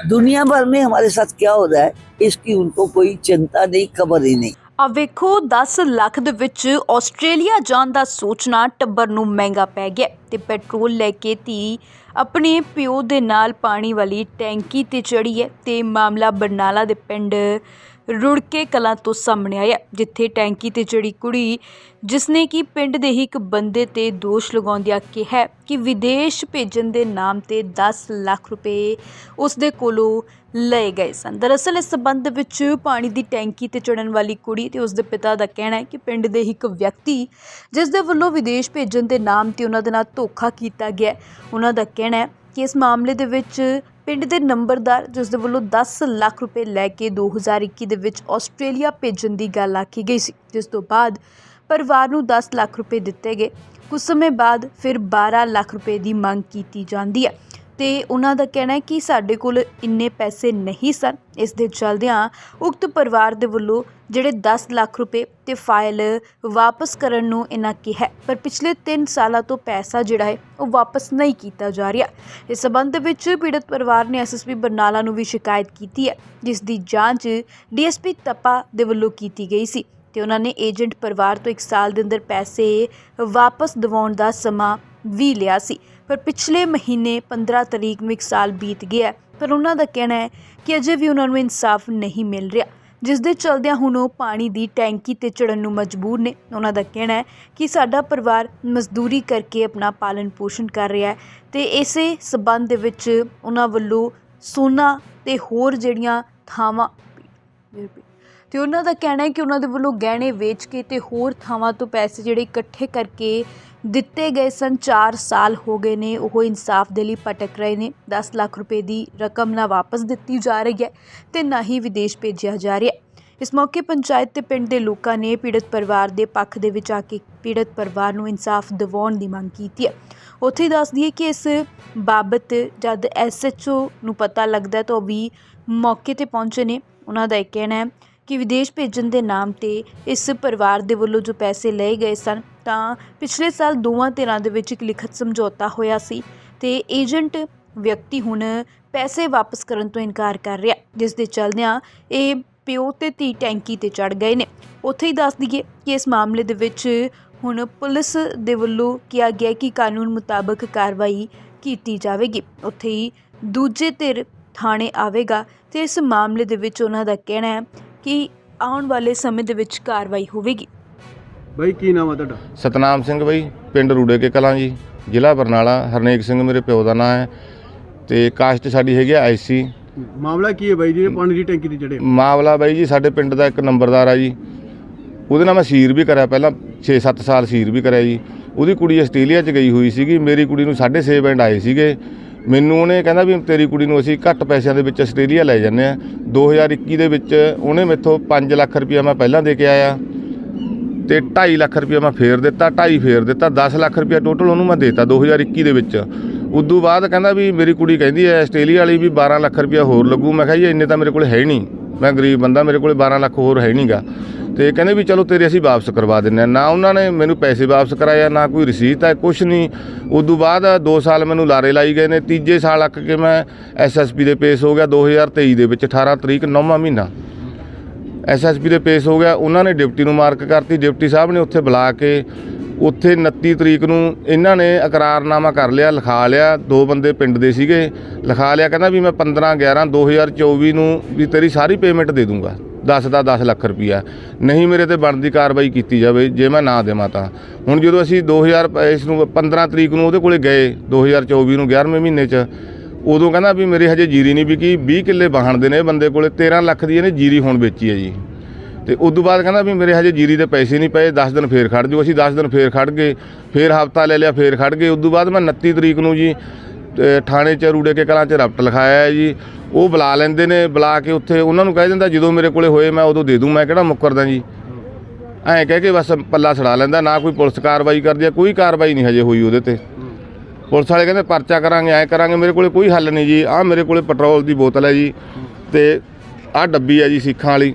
दुनिया भर में हमारे साथ क्या हो रहा है इसकी उनको कोई चिंता नहीं खबर ही नहीं ਆ ਵੇਖੋ 10 ਲੱਖ ਦੇ ਵਿੱਚ ਆਸਟ੍ਰੇਲੀਆ ਜਾਣ ਦਾ ਸੋਚਣਾ ਟੱਬਰ ਨੂੰ ਮਹਿੰਗਾ ਪੈ ਗਿਆ ਤੇ ਪੈਟਰੋਲ ਲੈ ਕੇ ਧੀ ਆਪਣੇ ਪਿਓ ਦੇ ਨਾਲ ਪਾਣੀ ਵਾਲੀ ਟੈਂਕੀ ਤੇ ਚੜੀ ਹੈ ਤੇ ਮਾਮਲਾ ਬਰਨਾਲਾ ਦੇ ਪਿੰਡ ਰੁੜਕੇ ਕਲਾਂ ਤੋਂ ਸਾਹਮਣੇ ਆਇਆ, ਜਿੱਥੇ ਟੈਂਕੀ ਤੇ ਚੜੀ ਕੁੜੀ, ਜਿਸਨੇ ਕਿ ਪਿੰਡ ਦੇ ਹੀ ਇੱਕ ਬੰਦੇ ਤੇ ਦੋਸ਼ ਲਗਾਉਂਦਿਆਂ ਕਿਹਾ ਕਿ ਵਿਦੇਸ਼ ਭੇਜਣ ਦੇ ਨਾਮ ਤੇ 10 ਲੱਖ ਰੁਪਏ ਉਸ ਦੇ ਕੋਲੋਂ ਲਏ ਗਏ ਸਨ। ਦਰਅਸਲ ਇਸ ਸਬੰਧ ਵਿੱਚ ਪਾਣੀ ਦੀ ਟੈਂਕੀ ਤੇ ਚੜਨ ਵਾਲੀ ਕੁੜੀ ਤੇ ਉਸ ਦੇ ਪਿਤਾ ਦਾ ਕਹਿਣਾ ਹੈ ਕਿ ਪਿੰਡ ਦੇ ਇੱਕ ਵਿਅਕਤੀ ਜਿਸ ਦੇ ਵੱਲੋਂ ਵਿਦੇਸ਼ ਭੇਜਣ ਦੇ ਨਾਮ ਤੇ ਉਹਨਾਂ ਦੇ ਨਾਲ ਧੋਖਾ ਕੀਤਾ ਗਿਆ। ਉਹਨਾਂ ਦਾ ਕਹਿਣਾ ਹੈ ਕਿ ਇਸ ਮਾਮਲੇ ਦੇ ਵਿੱਚ ਪਿੰਡ ਦੇ ਨੰਬਰਦਾਰ ਜਿਸ ਦੇ ਵੱਲੋਂ 10 ਲੱਖ ਰੁਪਏ ਲੈ ਕੇ 2021 ਦੇ ਵਿੱਚ ਆਸਟ੍ਰੇਲੀਆ ਭੇਜਣ ਦੀ ਗੱਲ ਆਖੀ ਗਈ ਸੀ, ਜਿਸ ਤੋਂ ਬਾਅਦ ਪਰਿਵਾਰ ਨੂੰ 10 ਲੱਖ ਰੁਪਏ ਦਿੱਤੇ ਗਏ। ਕੁਝ ਸਮੇਂ ਬਾਅਦ ਫਿਰ 12 ਲੱਖ ਰੁਪਏ ਦੀ ਮੰਗ ਕੀਤੀ ਜਾਂਦੀ ਹੈ। ਤੇ ਉਹਨਾਂ ਦਾ ਕਹਿਣਾ ਹੈ ਕਿ ਸਾਡੇ ਕੋਲ ਇੰਨੇ ਪੈਸੇ ਨਹੀਂ ਸਨ। ਇਸ ਦੇ ਚਲਦਿਆਂ ਉਕਤ ਪਰਿਵਾਰ ਦੇ ਵੱਲੋਂ ਜਿਹੜੇ 10 ਲੱਖ ਰੁਪਏ ਤੇ ਫਾਈਲ ਵਾਪਸ ਕਰਨ ਨੂੰ ਇਹਨਾਂ ਕਿਹਾ ਪਰ ਪਿਛਲੇ 3 ਸਾਲਾਂ ਤੋਂ ਪੈਸਾ ਜਿਹੜਾ ਹੈ, ਉਹ ਵਾਪਸ ਨਹੀਂ ਕੀਤਾ ਜਾ ਰਿਹਾ। ਇਸ ਸਬੰਧ ਵਿੱਚ ਪੀੜਤ ਪਰਿਵਾਰ ਨੇ ਐਸਐਸਪੀ ਬਰਨਾਲਾ ਨੂੰ ਵੀ ਸ਼ਿਕਾਇਤ ਕੀਤੀ ਹੈ, ਜਿਸ ਦੀ ਜਾਂਚ ਡੀਐਸਪੀ ਤਪਾ ਦੇ ਵੱਲੋਂ ਕੀਤੀ ਗਈ ਸੀ ਤੇ ਉਹਨਾਂ ਨੇ ਏਜੰਟ ਪਰਿਵਾਰ ਤੋਂ 1 ਸਾਲ ਦੇ ਅੰਦਰ ਪੈਸੇ ਵਾਪਸ ਦਿਵਾਉਣ ਦਾ ਸਮਾਂ ਵੀ ਲਿਆ ਸੀ। ਪਰ ਪਿਛਲੇ ਮਹੀਨੇ 15 ਤਰੀਕ ਨੂੰ ਇੱਕ ਸਾਲ ਬੀਤ ਗਿਆ ਪਰ ਉਹਨਾਂ ਦਾ ਕਹਿਣਾ ਹੈ ਕਿ ਅਜੇ ਵੀ ਉਹਨਾਂ ਨੂੰ ਇਨਸਾਫ ਨਹੀਂ ਮਿਲ ਰਿਹਾ। ਜਿਸ ਦੇ ਚਲਦਿਆਂ ਹੁਣ ਉਹ ਪਾਣੀ ਦੀ ਟੈਂਕੀ ਤੇ ਚੜਨ ਨੂੰ ਮਜਬੂਰ ਨੇ। ਉਹਨਾਂ ਦਾ ਕਹਿਣਾ ਹੈ ਕਿ ਸਾਡਾ ਪਰਿਵਾਰ ਮਜ਼ਦੂਰੀ ਕਰਕੇ ਆਪਣਾ ਪਾਲਣ ਪੋਸ਼ਣ ਕਰ ਰਿਹਾ ਹੈ ਤੇ ਇਸੇ ਸਬੰਧ ਦੇ ਵਿੱਚ ਉਹਨਾਂ ਵੱਲੋਂ ਸੋਨਾ ਤੇ ਹੋਰ ਜਿਹੜੀਆਂ ਥਾਵਾਂ ਤੇ ਉਹਨਾਂ ਦਾ ਕਹਿਣਾ ਹੈ ਕਿ ਉਹਨਾਂ ਦੇ ਵੱਲੋਂ ਗਹਿਣੇ ਵੇਚ ਕੇ ਤੇ ਹੋਰ ਥਾਵਾਂ ਤੋਂ ਪੈਸੇ ਜਿਹੜੇ ਇਕੱਠੇ ਕਰਕੇ ਦਿੱਤੇ ਗਏ ਸਨ 4 ਸਾਲ ਹੋ ਗਏ ਨੇ, ਉਹ ਇਨਸਾਫ ਦੇ ਲਈ ਭਟਕ ਰਹੇ ਨੇ। 10 ਲੱਖ ਰੁਪਏ ਦੀ ਰਕਮ ਨਾ ਵਾਪਸ ਦਿੱਤੀ ਜਾ ਰਹੀ ਹੈ ਤੇ ਨਾ ਹੀ ਵਿਦੇਸ਼ ਭੇਜਿਆ ਜਾ ਰਿਹਾ ਹੈ। ਇਸ ਮੌਕੇ ਪੰਚਾਇਤ ਤੇ ਪਿੰਡ ਦੇ ਲੋਕਾਂ ਨੇ ਪੀੜਤ ਪਰਿਵਾਰ ਦੇ ਪੱਖ ਦੇ ਵਿੱਚ ਆ ਕੇ ਪੀੜਤ ਪਰਿਵਾਰ ਨੂੰ ਇਨਸਾਫ ਦਿਵਾਉਣ ਦੀ ਮੰਗ ਕੀਤੀ ਹੈ। ਉੱਥੇ ਹੀ ਦੱਸ ਦਈਏ ਕਿ ਇਸ ਬਾਬਤ ਜਦ ਐਸਐਚਓ ਨੂੰ ਪਤਾ ਲੱਗਦਾ ਤਾਂ ਉਹ ਵੀ ਮੌਕੇ ਤੇ ਪਹੁੰਚੇ ਨੇ। ਉਹਨਾਂ ਦਾ ਇਹ ਕਹਿਣਾ ਹੈ ਕਿ ਵਿਦੇਸ਼ ਭੇਜਣ ਦੇ ਨਾਮ ਤੇ ਇਸ ਪਰਿਵਾਰ ਦੇ ਵੱਲੋਂ ਜੋ ਪੈਸੇ ਲਏ ਗਏ ਸਨ, ਤਾਂ ਪਿਛਲੇ ਸਾਲ ਦੋਵਾਂ ਧਿਰਾਂ ਦੇ ਵਿੱਚ ਇੱਕ ਲਿਖਤ ਸਮਝੌਤਾ ਹੋਇਆ ਸੀ ਤੇ ਏਜੰਟ ਵਿਅਕਤੀ ਹੁਣ ਪੈਸੇ ਵਾਪਸ ਕਰਨ ਤੋਂ ਇਨਕਾਰ ਕਰ ਰਿਹਾ, ਜਿਸ ਦੇ ਚੱਲਦਿਆਂ ਇਹ ਪਿਓ ਤੇ ਧੀ ਟੈਂਕੀ ਤੇ ਚੜ ਗਏ ਨੇ। ਉੱਥੇ ਹੀ ਦੱਸ ਦਈਏ ਕਿ ਇਸ ਮਾਮਲੇ ਦੇ ਵਿੱਚ ਹੁਣ ਪੁਲਿਸ ਦੇ ਵੱਲੋਂ ਕਿਹਾ ਗਿਆ ਕਿ ਕਾਨੂੰਨ ਮੁਤਾਬਕ ਕਾਰਵਾਈ ਕੀਤੀ ਜਾਵੇਗੀ। ਉੱਥੇ ਹੀ ਦੂਜੇ ਧਿਰ ਥਾਣੇ ਆਵੇਗਾ ਤੇ ਇਸ ਮਾਮਲੇ ਦੇ ਵਿੱਚ ਉਹਨਾਂ ਦਾ ਕਹਿਣਾ ਹੈ ਕਿ ਆਉਣ ਵਾਲੇ ਸਮੇਂ ਦੇ ਵਿੱਚ ਕਾਰਵਾਈ ਹੋਵੇਗੀ। ਬਾਈ ਕੀ ਨਾਮ ਆ ਤੁਹਾਡਾ? ਸਤਨਾਮ ਸਿੰਘ ਬਈ ਪਿੰਡ ਰੂੜੇ ਕੇ ਕਲਾਂ ਜੀ ਜ਼ਿਲ੍ਹਾ ਬਰਨਾਲਾ। ਹਰਨੇਕ ਸਿੰਘ ਮੇਰੇ ਪਿਓ ਦਾ ਨਾਮ ਹੈ ਤੇ ਕਾਸਟ ਸਾਡੀ ਹੈਗੀ ਆਈਸੀ ਮਾਮਲਾ ਕੀ ਹੈ ਬਾਈ ਜੀ? ਪਾਣੀ ਦੀ ਟੈਂਕੀ ਤੇ ਚੜੇ ਮਾਮਲਾ ਬਾਈ ਜੀ ਸਾਡੇ ਪਿੰਡ ਦਾ ਇੱਕ ਨੰਬਰਦਾਰ ਆ ਜੀ। ਉਹਦੇ ਨਾਲ ਮੈਂ ਸੀਰ ਵੀ ਕਰਿਆ ਪਹਿਲਾਂ 6-7 ਸਾਲ ਸੀਰ ਵੀ ਕਰਿਆ ਜੀ। ਉਹਦੀ ਕੁੜੀ ਆਸਟ੍ਰੇਲੀਆ 'ਚ ਗਈ ਹੋਈ ਸੀਗੀ। ਮੇਰੀ ਕੁੜੀ ਨੂੰ 6.5 ਬੈਂਡ ਆਏ ਸੀਗੇ। ਮੈਨੂੰ ਉਹਨੇ ਕਹਿੰਦਾ ਵੀ ਤੇਰੀ ਕੁੜੀ ਨੂੰ ਅਸੀਂ ਘੱਟ ਪੈਸਿਆਂ ਦੇ ਵਿੱਚ ਆਸਟ੍ਰੇਲੀਆ ਲੈ ਜਾਂਦੇ ਆ 2021 ਦੇ ਵਿੱਚ ਉਹਨੇ ਮੈਥੋਂ 5 ਲੱਖ ਰੁਪਇਆ ਮੈਂ ਪਹਿਲਾਂ ਦੇ ਕੇ ਆਇਆ ਤੇ 2.5 ਲੱਖ ਰੁਪਇਆ ਮੈਂ ਫੇਰ ਦਿੱਤਾ 2.5 ਫੇਰ ਦਿੱਤਾ 10 ਲੱਖ ਰੁਪਇਆ ਟੋਟਲ ਉਹਨੂੰ ਮੈਂ ਦੇਤਾ 2021 ਦੇ ਵਿੱਚ। ਉਦੋਂ ਬਾਅਦ ਕਹਿੰਦਾ ਵੀ ਮੇਰੀ ਕੁੜੀ ਕਹਿੰਦੀ ਹੈ ਆਸਟ੍ਰੇਲੀਆ ਵਾਲੀ ਵੀ 12 ਲੱਖ ਰੁਪਇਆ ਹੋਰ ਲੱਗੂ। ਮੈਂ ਕਿਹਾ ਜੀ, ਇੰਨੇ ਤਾਂ ਮੇਰੇ ਕੋਲ ਹੈ ਹੀ ਨਹੀਂ। ਮੈਂ ਗਰੀਬ ਬੰਦਾ, ਮੇਰੇ ਕੋਲ 12 ਲੱਖ ਹੋਰ ਹੈ ਨਹੀਂਗਾ ਤੇ ਕਹਿੰਦੇ ਵੀ ਚਲੋ ਤੇਰੇ ਅਸੀਂ ਵਾਪਸ ਕਰਵਾ ਦਿੰਨੇ ਆ ਨਾ ਉਹਨਾਂ ਨੇ ਮੈਨੂੰ ਪੈਸੇ ਵਾਪਸ ਕਰਾਇਆ ਨਾ ਕੋਈ ਰਸੀਦ ਹੈ, ਕੁਛ ਨਹੀਂ। ਉਦੋਂ ਬਾਅਦ 2 ਸਾਲ ਮੈਨੂੰ ਲਾਰੇ ਲਾਈ ਗਏ ਨੇ। ਤੀਜੇ ਸਾਲ ਅੱਕ ਕੇ ਮੈਂ ਐਸਐਸਪੀ ਦੇ ਪੇਸ਼ ਹੋ ਗਿਆ 2023 ਦੇ ਵਿੱਚ 18 ਤਰੀਕ 9ਵਾਂ ਮਹੀਨਾ। ਐਸਐਸਪੀ ਦੇ ਪੇਸ਼ ਹੋ ਗਿਆ, ਉਹਨਾਂ ਨੇ ਡਿਪਟੀ ਨੂੰ ਮਾਰਕ ਕਰਤੀ। ਡਿਪਟੀ ਸਾਹਿਬ ਨੇ ਉੱਥੇ ਬੁਲਾ ਕੇ ਉੱਥੇ 29 ਤਰੀਕ ਨੂੰ ਇਹਨਾਂ ਨੇ ਇਕਰਾਰਨਾਮਾ ਕਰ ਲਿਆ, ਲਿਖਾ ਲਿਆ। ਦੋ ਬੰਦੇ ਪਿੰਡ ਦੇ ਸੀਗੇ, ਲਿਖਾ ਲਿਆ, ਕਹਿੰਦਾ ਵੀ ਮੈਂ 15 11 2024 ਨੂੰ ਵੀ ਤੇਰੀ ਸਾਰੀ ਪੇਮੈਂਟ ਦੇ ਦੂੰਗਾ। 10 ਦਾ 10 ਲੱਖ ਰੁਪਈਆ। ਨਹੀਂ ਮੇਰੇ ਤੇ ਬਣਦੀ ਕਾਰਵਾਈ ਕੀਤੀ ਜਾਵੇ, ਜੇ ਮੈਂ ਨਾ ਦੇਵਾਂ ਤਾਂ। ਹੁਣ ਜਦੋਂ ਅਸੀਂ 2000 ਇਸ ਨੂੰ 15 ਤਰੀਕ ਨੂੰ ਉਹਦੇ ਕੋਲੇ ਗਏ 2024 ਨੂੰ 11ਵੇਂ ਮਹੀਨੇ 'ਚ, ਉਦੋਂ ਕਹਿੰਦਾ ਵੀ ਮੇਰੇ ਹਜੇ ਜੀਰੀ ਨਹੀਂ ਵਿਕੀ 20 ਕਿੱਲੇ ਬਾਹਣ ਦੇ ਨੇ ਬੰਦੇ ਕੋਲੇ 13 ਲੱਖ ਦੀ ਇਹਨੇ ਜੀਰੀ ਹੁਣ ਵੇਚੀ ਹੈ ਜੀ। ਤੇ ਤੋਂ ਬਾਅਦ ਕਹਿੰਦਾ ਵੀ ਮੇਰੇ ਹਜੇ ਜੀਰੀ ਦੇ ਪੈਸੇ ਨਹੀਂ ਪਏ 10 ਦਿਨ ਫੇਰ ਖੜ ਜਾਓ। ਅਸੀਂ 10 ਦਿਨ ਫੇਰ ਖੜ ਗਏ, ਫੇਰ ਹਫਤਾ ਲੈ ਲਿਆ, ਫੇਰ ਖੜ ਗਏ। ਉਦੋਂ ਬਾਅਦ ਮੈਂ 29 ਤਰੀਕ ਨੂੰ ਜੀ ਥਾਣੇ ਚ ਰੂੜੇ ਕੇ ਕਲਾਂ ਚ ਰਪਟ ਲਿਖਾਇਆ ਹੈ ਜੀ। ਉਹ ਬੁਲਾ ਲੈਂਦੇ ਨੇ, ਬੁਲਾ ਕੇ ਉੱਥੇ ਉਹਨਾਂ ਨੂੰ ਕਹਿ ਦਿੰਦਾ, ਜਦੋਂ ਮੇਰੇ ਕੋਲੇ ਹੋਏ ਮੈਂ ਉਦੋਂ ਦੇ ਦੂੰ, ਮੈਂ ਕਿਹੜਾ ਮੁੱਕਰਦਾ ਜੀ? ਐਂ ਕਹਿ ਕੇ ਬਸ ਪੱਲਾ ਛੜਾ ਲੈਂਦਾ, ਨਾ ਕੋਈ ਪੁਲਿਸ ਕਾਰਵਾਈ ਕਰਦੀ ਹੈ, ਕੋਈ ਕਾਰਵਾਈ ਨਹੀਂ ਹਜੇ ਹੋਈ ਉਹਦੇ ਤੇ। ਪੁਲਿਸ ਵਾਲੇ ਕਹਿੰਦੇ, ਪਰਚਾ ਕਰਾਂਗੇ, ਐਂ ਕਰਾਂਗੇ, ਮੇਰੇ ਕੋਲੇ ਕੋਈ ਹੱਲ ਨਹੀਂ ਜੀ। ਆਹ ਮੇਰੇ ਕੋਲੇ ਪੈਟਰੋਲ ਦੀ ਬੋਤਲ ਹੈ ਜੀ ਤੇ ਆਹ ਡੱਬੀ ਹੈ ਜੀ ਸਿੱਖਾਂ ਵਾਲੀ।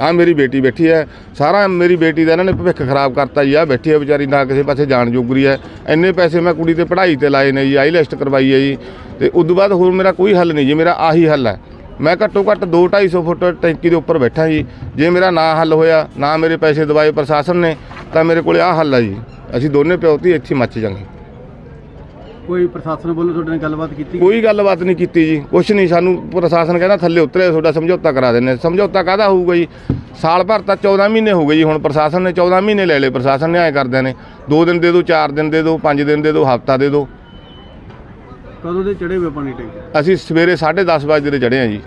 ਆਹ ਮੇਰੀ ਬੇਟੀ ਬੈਠੀ ਹੈ। ਸਾਰਾ ਮੇਰੀ ਬੇਟੀ ਦਾ ਇਹਨਾਂ ਨੇ ਭਵਿੱਖ ਖਰਾਬ ਕਰਤਾ ਜੀ। ਆਹ ਬੈਠੀ ਹੈ ਵਿਚਾਰੀ, ਨਾ ਕਿਸੇ ਪਾਸੇ ਜਾਣ ਜੋਗਰੀ ਹੈ। ਇੰਨੇ ਪੈਸੇ ਮੈਂ ਕੁੜੀ ਤੇ ਪੜ੍ਹਾਈ ਤੇ ਲਾਏ ਨੇ ਜੀ, ਆਈ ਲਿਸਟ ਕਰਵਾਈ ਹੈ ਜੀ। ਤੇ ਤੋਂ ਬਾਅਦ ਹੋਰ ਮੇਰਾ ਕੋਈ ਹੱਲ ਨਹੀਂ ਜੀ, ਮੇਰਾ ਆਹੀ ਹੱਲ ਹੈ। ਮੈਂ ਘੱਟੋ ਘੱਟ 2 250 ਫੁੱਟ ਟੈਂਕੀ ਦੇ ਉੱਪਰ ਬੈਠਾ ਜੀ। ਜੇ ਮੇਰਾ ਨਾ ਹੱਲ ਹੋਇਆ, ਨਾ ਮੇਰੇ ਪੈਸੇ ਦਵਾਏ ਪ੍ਰਸ਼ਾਸਨ ਨੇ, ਤਾਂ ਮੇਰੇ ਕੋਲੇ ਆਹ ਹੱਲ ਹੈ ਜੀ। ਅਸੀਂ ਦੋਨੇ ਪਿਓ ਧੀ ਇੱਥੇ ਮੱਚ ਜਾਂਗੇ। ਕੋਈ ਪ੍ਰਸ਼ਾਸਨ ਵੱਲੋਂ ਤੁਹਾਡੇ ਨਾਲ ਗੱਲਬਾਤ ਕੀਤੀ ਕੋਈ ਗੱਲਬਾਤ ਨਹੀਂ ਕੀਤੀ ਜੀ ਕੁਛ ਨਹੀਂ ਸਾਨੂੰ ਪ੍ਰਸ਼ਾਸਨ ਕਹਿੰਦਾ ਥੱਲੇ ਉਤਰੇ ਤੁਹਾਡਾ ਸਮਝੌਤਾ ਕਰਾ ਦਿੰਨੇ ਸਮਝੌਤਾ ਕਾਹਦਾ ਹੋਊਗਾ ਜੀ? ਸਾਲ ਭਰ ਤਾਂ 14 ਮਹੀਨੇ ਹੋ ਗਏ ਜੀ ਹੁਣ ਪ੍ਰਸ਼ਾਸਨ ਨੇ 14 ਮਹੀਨੇ ਲੈ ਲਏ ਪ੍ਰਸ਼ਾਸਨ ਨੇ ਐਂ ਕਰਦਿਆਂ ਨੇ। 2 ਦਿਨ ਦੇ ਦਿਓ 4 ਦਿਨ ਦੇ ਦਿਓ 5 ਦਿਨ ਦੇ ਦਿਓ ਹਫਤਾ ਦੇ ਦਿਓ। ਕਦੋਂ ਦੇ ਚੜੇ ਹੋਏ ਪਾਣੀ ਟੈਂਕੀ? ਅਸੀਂ ਸਵੇਰੇ 10:30 ਵਜੇ ਦੇ ਚੜ੍ਹੇ ਆ ਜੀ।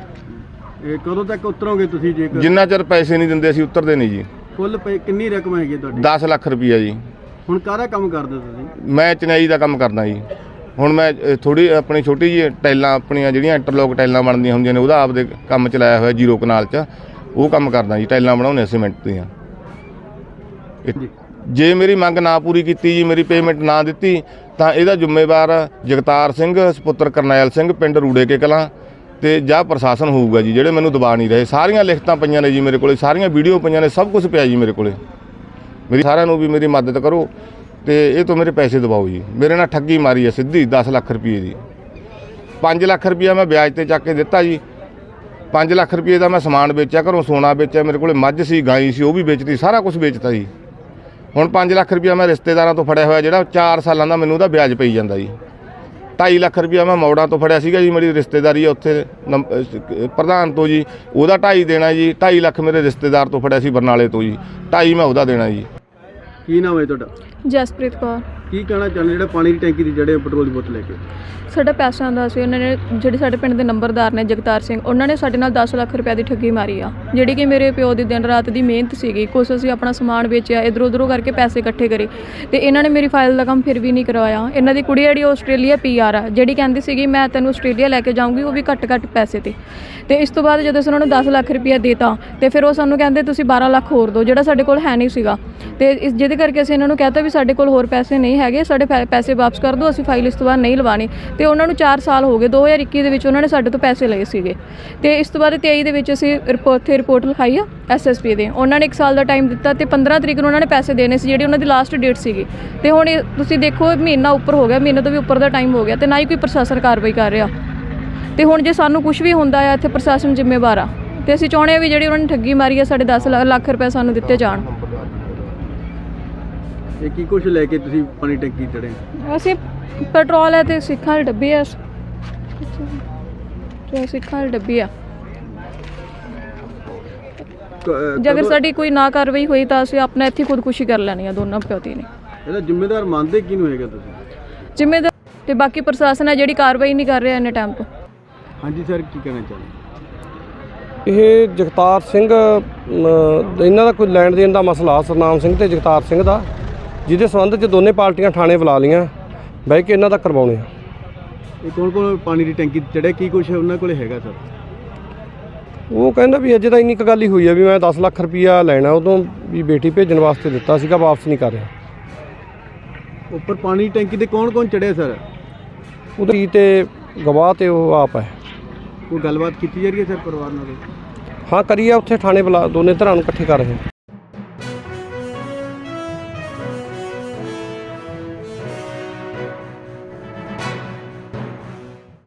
ਇਹ ਕਦੋਂ ਤੱਕ ਉਤਰੋਗੇ ਤੁਸੀਂ ਜੇਕਰ? ਜਿੰਨਾ ਚਿਰ ਪੈਸੇ ਨਹੀਂ ਦਿੰਦੇ ਅਸੀਂ ਉਤਰਦੇ ਨਹੀਂ ਜੀ। ਕੁੱਲ ਕਿੰਨੀ ਰਕਮ ਹੈਗੀ ਤੁਹਾਡੀ? 10 ਲੱਖ ਰੁਪਈਆ ਜੀ। ਹੁਣ ਕਾਹਦਾ ਕੰਮ ਕਰਦੇ ਤੁਸੀਂ? ਮੈਂ ਚਨਾਈ ਦਾ ਕੰਮ ਕਰਦਾ ਜੀ। ਹੁਣ ਮੈਂ ਥੋੜੀ ਆਪਣੀ ਛੋਟੀ ਜਿਹੀ ਟੈਲਾਂ ਆਪਣੀਆਂ ਜਿਹੜੀਆਂ ਇੰਟਰਲੋਕ ਟੈਲਾਂ ਬਣਦੀਆਂ ਹੁੰਦੀਆਂ ਨੇ ਉਹਦਾ ਆਪਦੇ ਕੰਮ ਚਲਾਇਆ ਹੋਇਆ ਜੀਰੋ ਕਨਾਲ 'ਚ। ਉਹ ਕੰਮ ਕਰਦਾ ਜੀ ਟੈਲਾਂ ਬਣਾਉਂਦੇ ਸੀਮੈਂਟ ਦੀਆਂ। ਜੇ। ਮੇਰੀ ਮੰਗ ਨਾ ਪੂਰੀ ਕੀਤੀ ਜੀ ਮੇਰੀ ਪੇਮੈਂਟ ਨਾ ਦਿੱਤੀ ਤਾਂ ਇਹਦਾ ਜ਼ਿੰਮੇਵਾਰ ਜਗਤਾਰ ਸਿੰਘ ਸੁਪੁੱਤਰ ਕਰਨੈਲ ਸਿੰਘ ਪਿੰਡ ਰੂੜੇ ਕੇ ਕਲਾਂ ਤੇ ਜਾਂ ਪ੍ਰਸ਼ਾਸਨ ਹੋਊਗਾ ਜੀ ਜਿਹੜੇ ਮੈਨੂੰ ਦਬਾ ਨਹੀਂ ਰਹੇ। ਸਾਰੀਆਂ ਲਿਖਤਾਂ ਪਈਆਂ ਨੇ ਜੀ ਮੇਰੇ ਕੋਲੇ ਸਾਰੀਆਂ ਵੀਡੀਓ ਪਈਆਂ ਨੇ ਸਭ ਕੁਝ ਪਿਆ ਜੀ ਮੇਰੇ ਕੋਲੇ। ਮੇਰੀ ਸਾਰਿਆਂ ਨੂੰ ਵੀ ਮੇਰੀ ਮਦਦ ਕਰੋ ਤੇ ਇਹ ਤੋਂ ਮੇਰੇ ਪੈਸੇ ਦਬਾਓ ਜੀ। ਮੇਰੇ ਨਾਲ ਠੱਗੀ ਮਾਰੀ ਹੈ ਸਿੱਧੀ 10 ਲੱਖ ਰੁਪਏ ਦੀ। 5 ਲੱਖ ਰੁਪਏ ਮੈਂ ਵਿਆਜ ਤੇ ਚੱਕ ਕੇ ਦਿੱਤਾ ਜੀ। 5 ਲੱਖ ਰੁਪਏ ਦਾ ਮੈਂ ਸਮਾਨ ਵੇਚਿਆ, ਘਰੋਂ ਸੋਨਾ ਵੇਚਿਆ, ਮੇਰੇ ਕੋਲੇ ਮੱਝ ਸੀ, ਗਾਈ ਸੀ, ਉਹ ਵੀ ਵੇਚਤੀ, ਸਾਰਾ ਕੁਝ ਵੇਚਤਾ ਜੀ। ਹੁਣ 5 ਲੱਖ ਰੁਪਏ ਮੈਂ ਰਿਸ਼ਤੇਦਾਰਾਂ ਤੋਂ ਫੜਿਆ ਹੋਇਆ, ਜਿਹੜਾ 4 ਸਾਲਾਂ ਦਾ ਮੈਨੂੰ ਉਹਦਾ ਵਿਆਜ ਪਈ ਜਾਂਦਾ ਜੀ। 2.5 ਲੱਖ ਰੁਪਇਆ ਮੈਂ ਮੌੜਾਂ ਤੋਂ ਫੜਿਆ ਸੀਗਾ ਜੀ, ਮੇਰੀ ਰਿਸ਼ਤੇਦਾਰੀ ਆ ਉੱਥੇ ਨੰਬ- ਪ੍ਰਧਾਨ ਤੋਂ ਜੀ। ਉਹਦਾ 2.5 ਦੇਣਾ ਜੀ 2.5 ਲੱਖ ਮੇਰੇ ਰਿਸ਼ਤੇਦਾਰ ਤੋਂ ਫੜਿਆ ਸੀ ਬਰਨਾਲੇ ਤੋਂ ਜੀ। 2.5 ਮੈਂ ਉਹਦਾ ਦੇਣਾ ਜੀ। ਕੀ ਨਾਮ ਹੈ ਤੁਹਾਡਾ? ਜਸਪ੍ਰੀਤ ਕੌਰ। ਕੀ ਕਹਿਣਾ ਚਾਹੁੰਦੇ ਜਿਹੜਾ ਪਾਣੀ ਦੀ ਟੈਂਕੀ ਦੀ ਜੜੇ ਪੈਟਰੋਲ ਦੀ ਬੋਤਲ ਲੈ ਕੇ? ਸਾਡਾ ਪੈਸਾ ਦਾ ਸੀ, ਉਹਨਾਂ ਨੇ ਜਿਹੜੇ ਸਾਡੇ ਪਿੰਡ ਦੇ ਨੰਬਰਦਾਰ ਨੇ ਜਗਤਾਰ ਸਿੰਘ, ਉਹਨਾਂ ਨੇ ਸਾਡੇ ਨਾਲ 10 ਲੱਖ ਰੁਪਏ ਦੀ ਠੱਗੀ ਮਾਰੀ ਆ। ਜਿਹੜੀ ਕਿ ਮੇਰੇ ਪਿਓ ਦੀ ਦਿਨ ਰਾਤ ਦੀ ਮਿਹਨਤ ਸੀਗੀ, ਕੁਛ ਅਸੀਂ ਆਪਣਾ ਸਮਾਨ ਵੇਚਿਆ ਇਧਰ ਉਧਰੋਂ ਕਰਕੇ ਪੈਸੇ ਇਕੱਠੇ ਕਰੇ। ਤੇ ਇਹਨਾਂ ਨੇ ਮੇਰੀ ਫਾਈਲ ਦਾ ਕੰਮ ਫਿਰ ਵੀ ਨਹੀਂ ਕਰਵਾਇਆ। ਇਹਨਾਂ ਦੀ ਕੁੜੀ ਜਿਹੜੀ ਆਸਟ੍ਰੇਲੀਆ ਪੀਆਰ ਆ, ਜਿਹੜੀ ਕਹਿੰਦੀ ਸੀਗੀ, ਮੈਂ ਤੈਨੂੰ ਆਸਟ੍ਰੇਲੀਆ ਲੈ ਕੇ ਜਾਊਂਗੀ, ਉਹ ਵੀ ਘੱਟ ਘੱਟ ਪੈਸੇ ਤੇ। ਤੇ ਇਸ ਤੋਂ ਬਾਅਦ ਜਦੋਂ ਅਸੀਂ ਉਹਨਾਂ ਨੂੰ 10 ਲੱਖ ਰੁਪਏ ਦੇਤਾ, ਤੇ ਫਿਰ ਉਹ ਸਾਨੂੰ ਕਹਿੰਦੇ, ਤੁਸੀਂ 12 ਲੱਖ ਹੋਰ ਦਿਓ, ਜਿਹੜਾ ਸਾਡੇ ਕੋਲ ਹੈ ਨਹੀਂ ਸੀਗਾ। ਤੇ ਇਸ, ਜਿਹਦੇ ਕਰਕੇ ਅਸੀਂ ਇਹਨਾਂ ਨੂੰ ਕਹਤਾ ਵੀ ਸਾਡੇ ਕੋਲ ਹੋਰ ਪੈਸੇ ਨਹੀਂ ਹੈਗੇ, ਸਾਡੇ ਪੈ- ਪੈਸੇ ਵਾਪਸ ਕਰ ਦਿਓ, ਅਸੀਂ ਫਾਈਲ ਇਸ ਤੋਂ ਬਾਅਦ ਨਹੀਂ ਲਵਾਣੀ ਤੇ ਉਹਨਾਂ ਨੂੰ 4 ਸਾਲ ਹੋ ਗਏ 2021 ਦੇ ਵਿੱਚ ਉਹਨਾਂ ਨੇ ਸਾਡੇ ਤੋਂ ਪੈਸੇ ਲਏ ਸੀਗੇ। ਤੇ ਇਸ ਤੋਂ ਬਾਅਦ 23 ਦੇ ਵਿੱਚ ਅਸੀਂ ਰਿਪੋਰਟ ਤੇ ਰਿਪੋਰਟ ਲਿਖਾਈ ਆ ਐਸਐਸਪੀ ਦੇ। ਉਹਨਾਂ ਨੇ 1 ਸਾਲ ਦਾ ਟਾਈਮ ਦਿੱਤਾ ਤੇ 15 ਤਰੀਕ ਨੂੰ ਉਹਨਾਂ ਨੇ ਪੈਸੇ ਦੇਣੇ ਸੀ, ਜਿਹੜੀ ਉਹਨਾਂ ਦੀ ਲਾਸਟ ਡੇਟ ਸੀਗੀ। ਤੇ ਹੁਣ ਇਹ ਤੁਸੀਂ ਦੇਖੋ ਮਹੀਨਾ ਉੱਪਰ ਹੋ ਗਿਆ, ਮਹੀਨੇ ਤੋਂ ਵੀ ਉੱਪਰ ਦਾ ਟਾਈਮ ਹੋ ਗਿਆ ਤੇ ਨਾ ਹੀ ਕੋਈ ਪ੍ਰਸ਼ਾਸਨ ਕਾਰਵਾਈ ਕਰ ਰਿਹਾ। ਤੇ ਹੁਣ ਜੇ ਸਾਨੂੰ ਕੁਝ ਵੀ ਹੁੰਦਾ ਆ, ਇੱਥੇ ਪ੍ਰਸ਼ਾਸਨ ਜ਼ਿੰਮੇਵਾਰ ਆ। ਤੇ ਅਸੀਂ ਚਾਹੁੰਦੇ ਆ ਵੀ ਜਿਹੜੀ ਉਹਨਾਂ ਨੇ ਠੱਗੀ ਮਾਰੀ ਆ, ਸਾਡੇ 10 ਲੱਖ- ਲੱਖ ਰੁਪਏ ਸਾਨੂੰ ਦਿੱਤੇ ਜਾਣ। ਇਹ ਕੀ ਕੁਝ ਲੈ ਕੇ ਤੁਸੀਂ ਪਾਣੀ ਟੈਂਕੀ ਚੜੇ ਅਸੀਂ ਪੈਟਰੋਲ ਹੈ ਤੇ ਸਿੱਖਾਂ ਦੇ ਡੱਬੇ ਆ। ਤੇ ਸਿੱਖਾਂ ਦੇ ਡੱਬੇ ਆ। ਜੇ ਅਗਰ ਸਾਡੀ ਕੋਈ ਨਾ ਕਾਰਵਾਈ ਹੋਈ ਤਾਂ ਅਸੀਂ ਆਪਣਾ ਇੱਥੇ ਖੁਦਕੁਸ਼ੀ ਕਰ ਲੈਣੀ ਆ ਦੋਨਾਂ ਪਿਓਤੀ ਨੇ। ਇਹਦਾ ਜ਼ਿੰਮੇਦਾਰ ਮੰਨਦੇ ਕਿਹਨੂੰ ਹੈਗਾ ਤੁਸੀਂ? ਜ਼ਿੰਮੇਦਾਰ ਤੇ ਬਾਕੀ ਪ੍ਰਸ਼ਾਸਨ ਹੈ ਜਿਹੜੀ ਕਾਰਵਾਈ ਨਹੀਂ ਕਰ ਰਿਹਾ ਇੰਨੇ ਟਾਈਮ ਤੋਂ। ਹਾਂਜੀ ਸਰ ਕੀ ਕਹਿਣਾ ਚਾਹੁੰਦੇ ਇਹ ਜਗਤਾਰ ਸਿੰਘ ਇਹਨਾਂ ਦਾ ਕੋਈ ਲੈਣ ਦੇਣ ਦਾ ਮਸਲਾ ਸਰਨਾਮ ਸਿੰਘ ਤੇ ਜਗਤਾਰ ਸਿੰਘ ਦਾ। ਜਿਹਦੇ ਸੰਬੰਧ 'ਚ ਦੋਨੇ ਪਾਰਟੀਆਂ ਥਾਣੇ ਬੁਲਾ ਲੀਆਂ ਬਹਿ ਕੇ ਇਹਨਾਂ ਦਾ ਕਰਵਾਉਣੇ ਆ। ਇਹ ਕੌਣ ਕੌਣ ਪਾਣੀ ਦੀ ਟੈਂਕੀ ਚੜੇ ਕੀ ਕੁਝ ਉਹਨਾਂ ਕੋਲੇ ਹੈਗਾ ਸਰ? ਉਹ ਕਹਿੰਦਾ ਵੀ ਅਜੇ ਤਾਂ ਇੰਨੀ ਕੁ ਗੱਲ ਹੀ ਹੋਈ ਆ ਵੀ ਮੈਂ 10 ਲੱਖ ਰੁਪਈਆ ਲੈਣਾ ਉਦੋਂ ਵੀ ਬੇਟੀ ਭੇਜਣ ਵਾਸਤੇ ਦਿੱਤਾ ਸੀਗਾ ਵਾਪਸ ਨਹੀਂ ਕਰ ਰਿਹਾ। ਉੱਪਰ ਪਾਣੀ ਦੀ ਟੈਂਕੀ ਤੇ ਕੌਣ ਕੌਣ ਚੜਿਆ ਸਰ? ਉਹਦੀ ਤੇ ਗਵਾਹ ਤੇ ਉਹ ਆਪ ਹੈ। ਕੋਈ ਗੱਲਬਾਤ ਕੀਤੀ ਜਾ ਰਹੀ ਹੈ ਸਰ ਪਰਿਵਾਰ ਨਾਲ? ਹਾਂ ਕਰੀਏ ਉੱਥੇ ਥਾਣੇ ਬੁਲਾ ਦੋਨੇ ਧਿਰਾਂ ਨੂੰ ਇਕੱਠੇ ਕਰ ਰਹੇ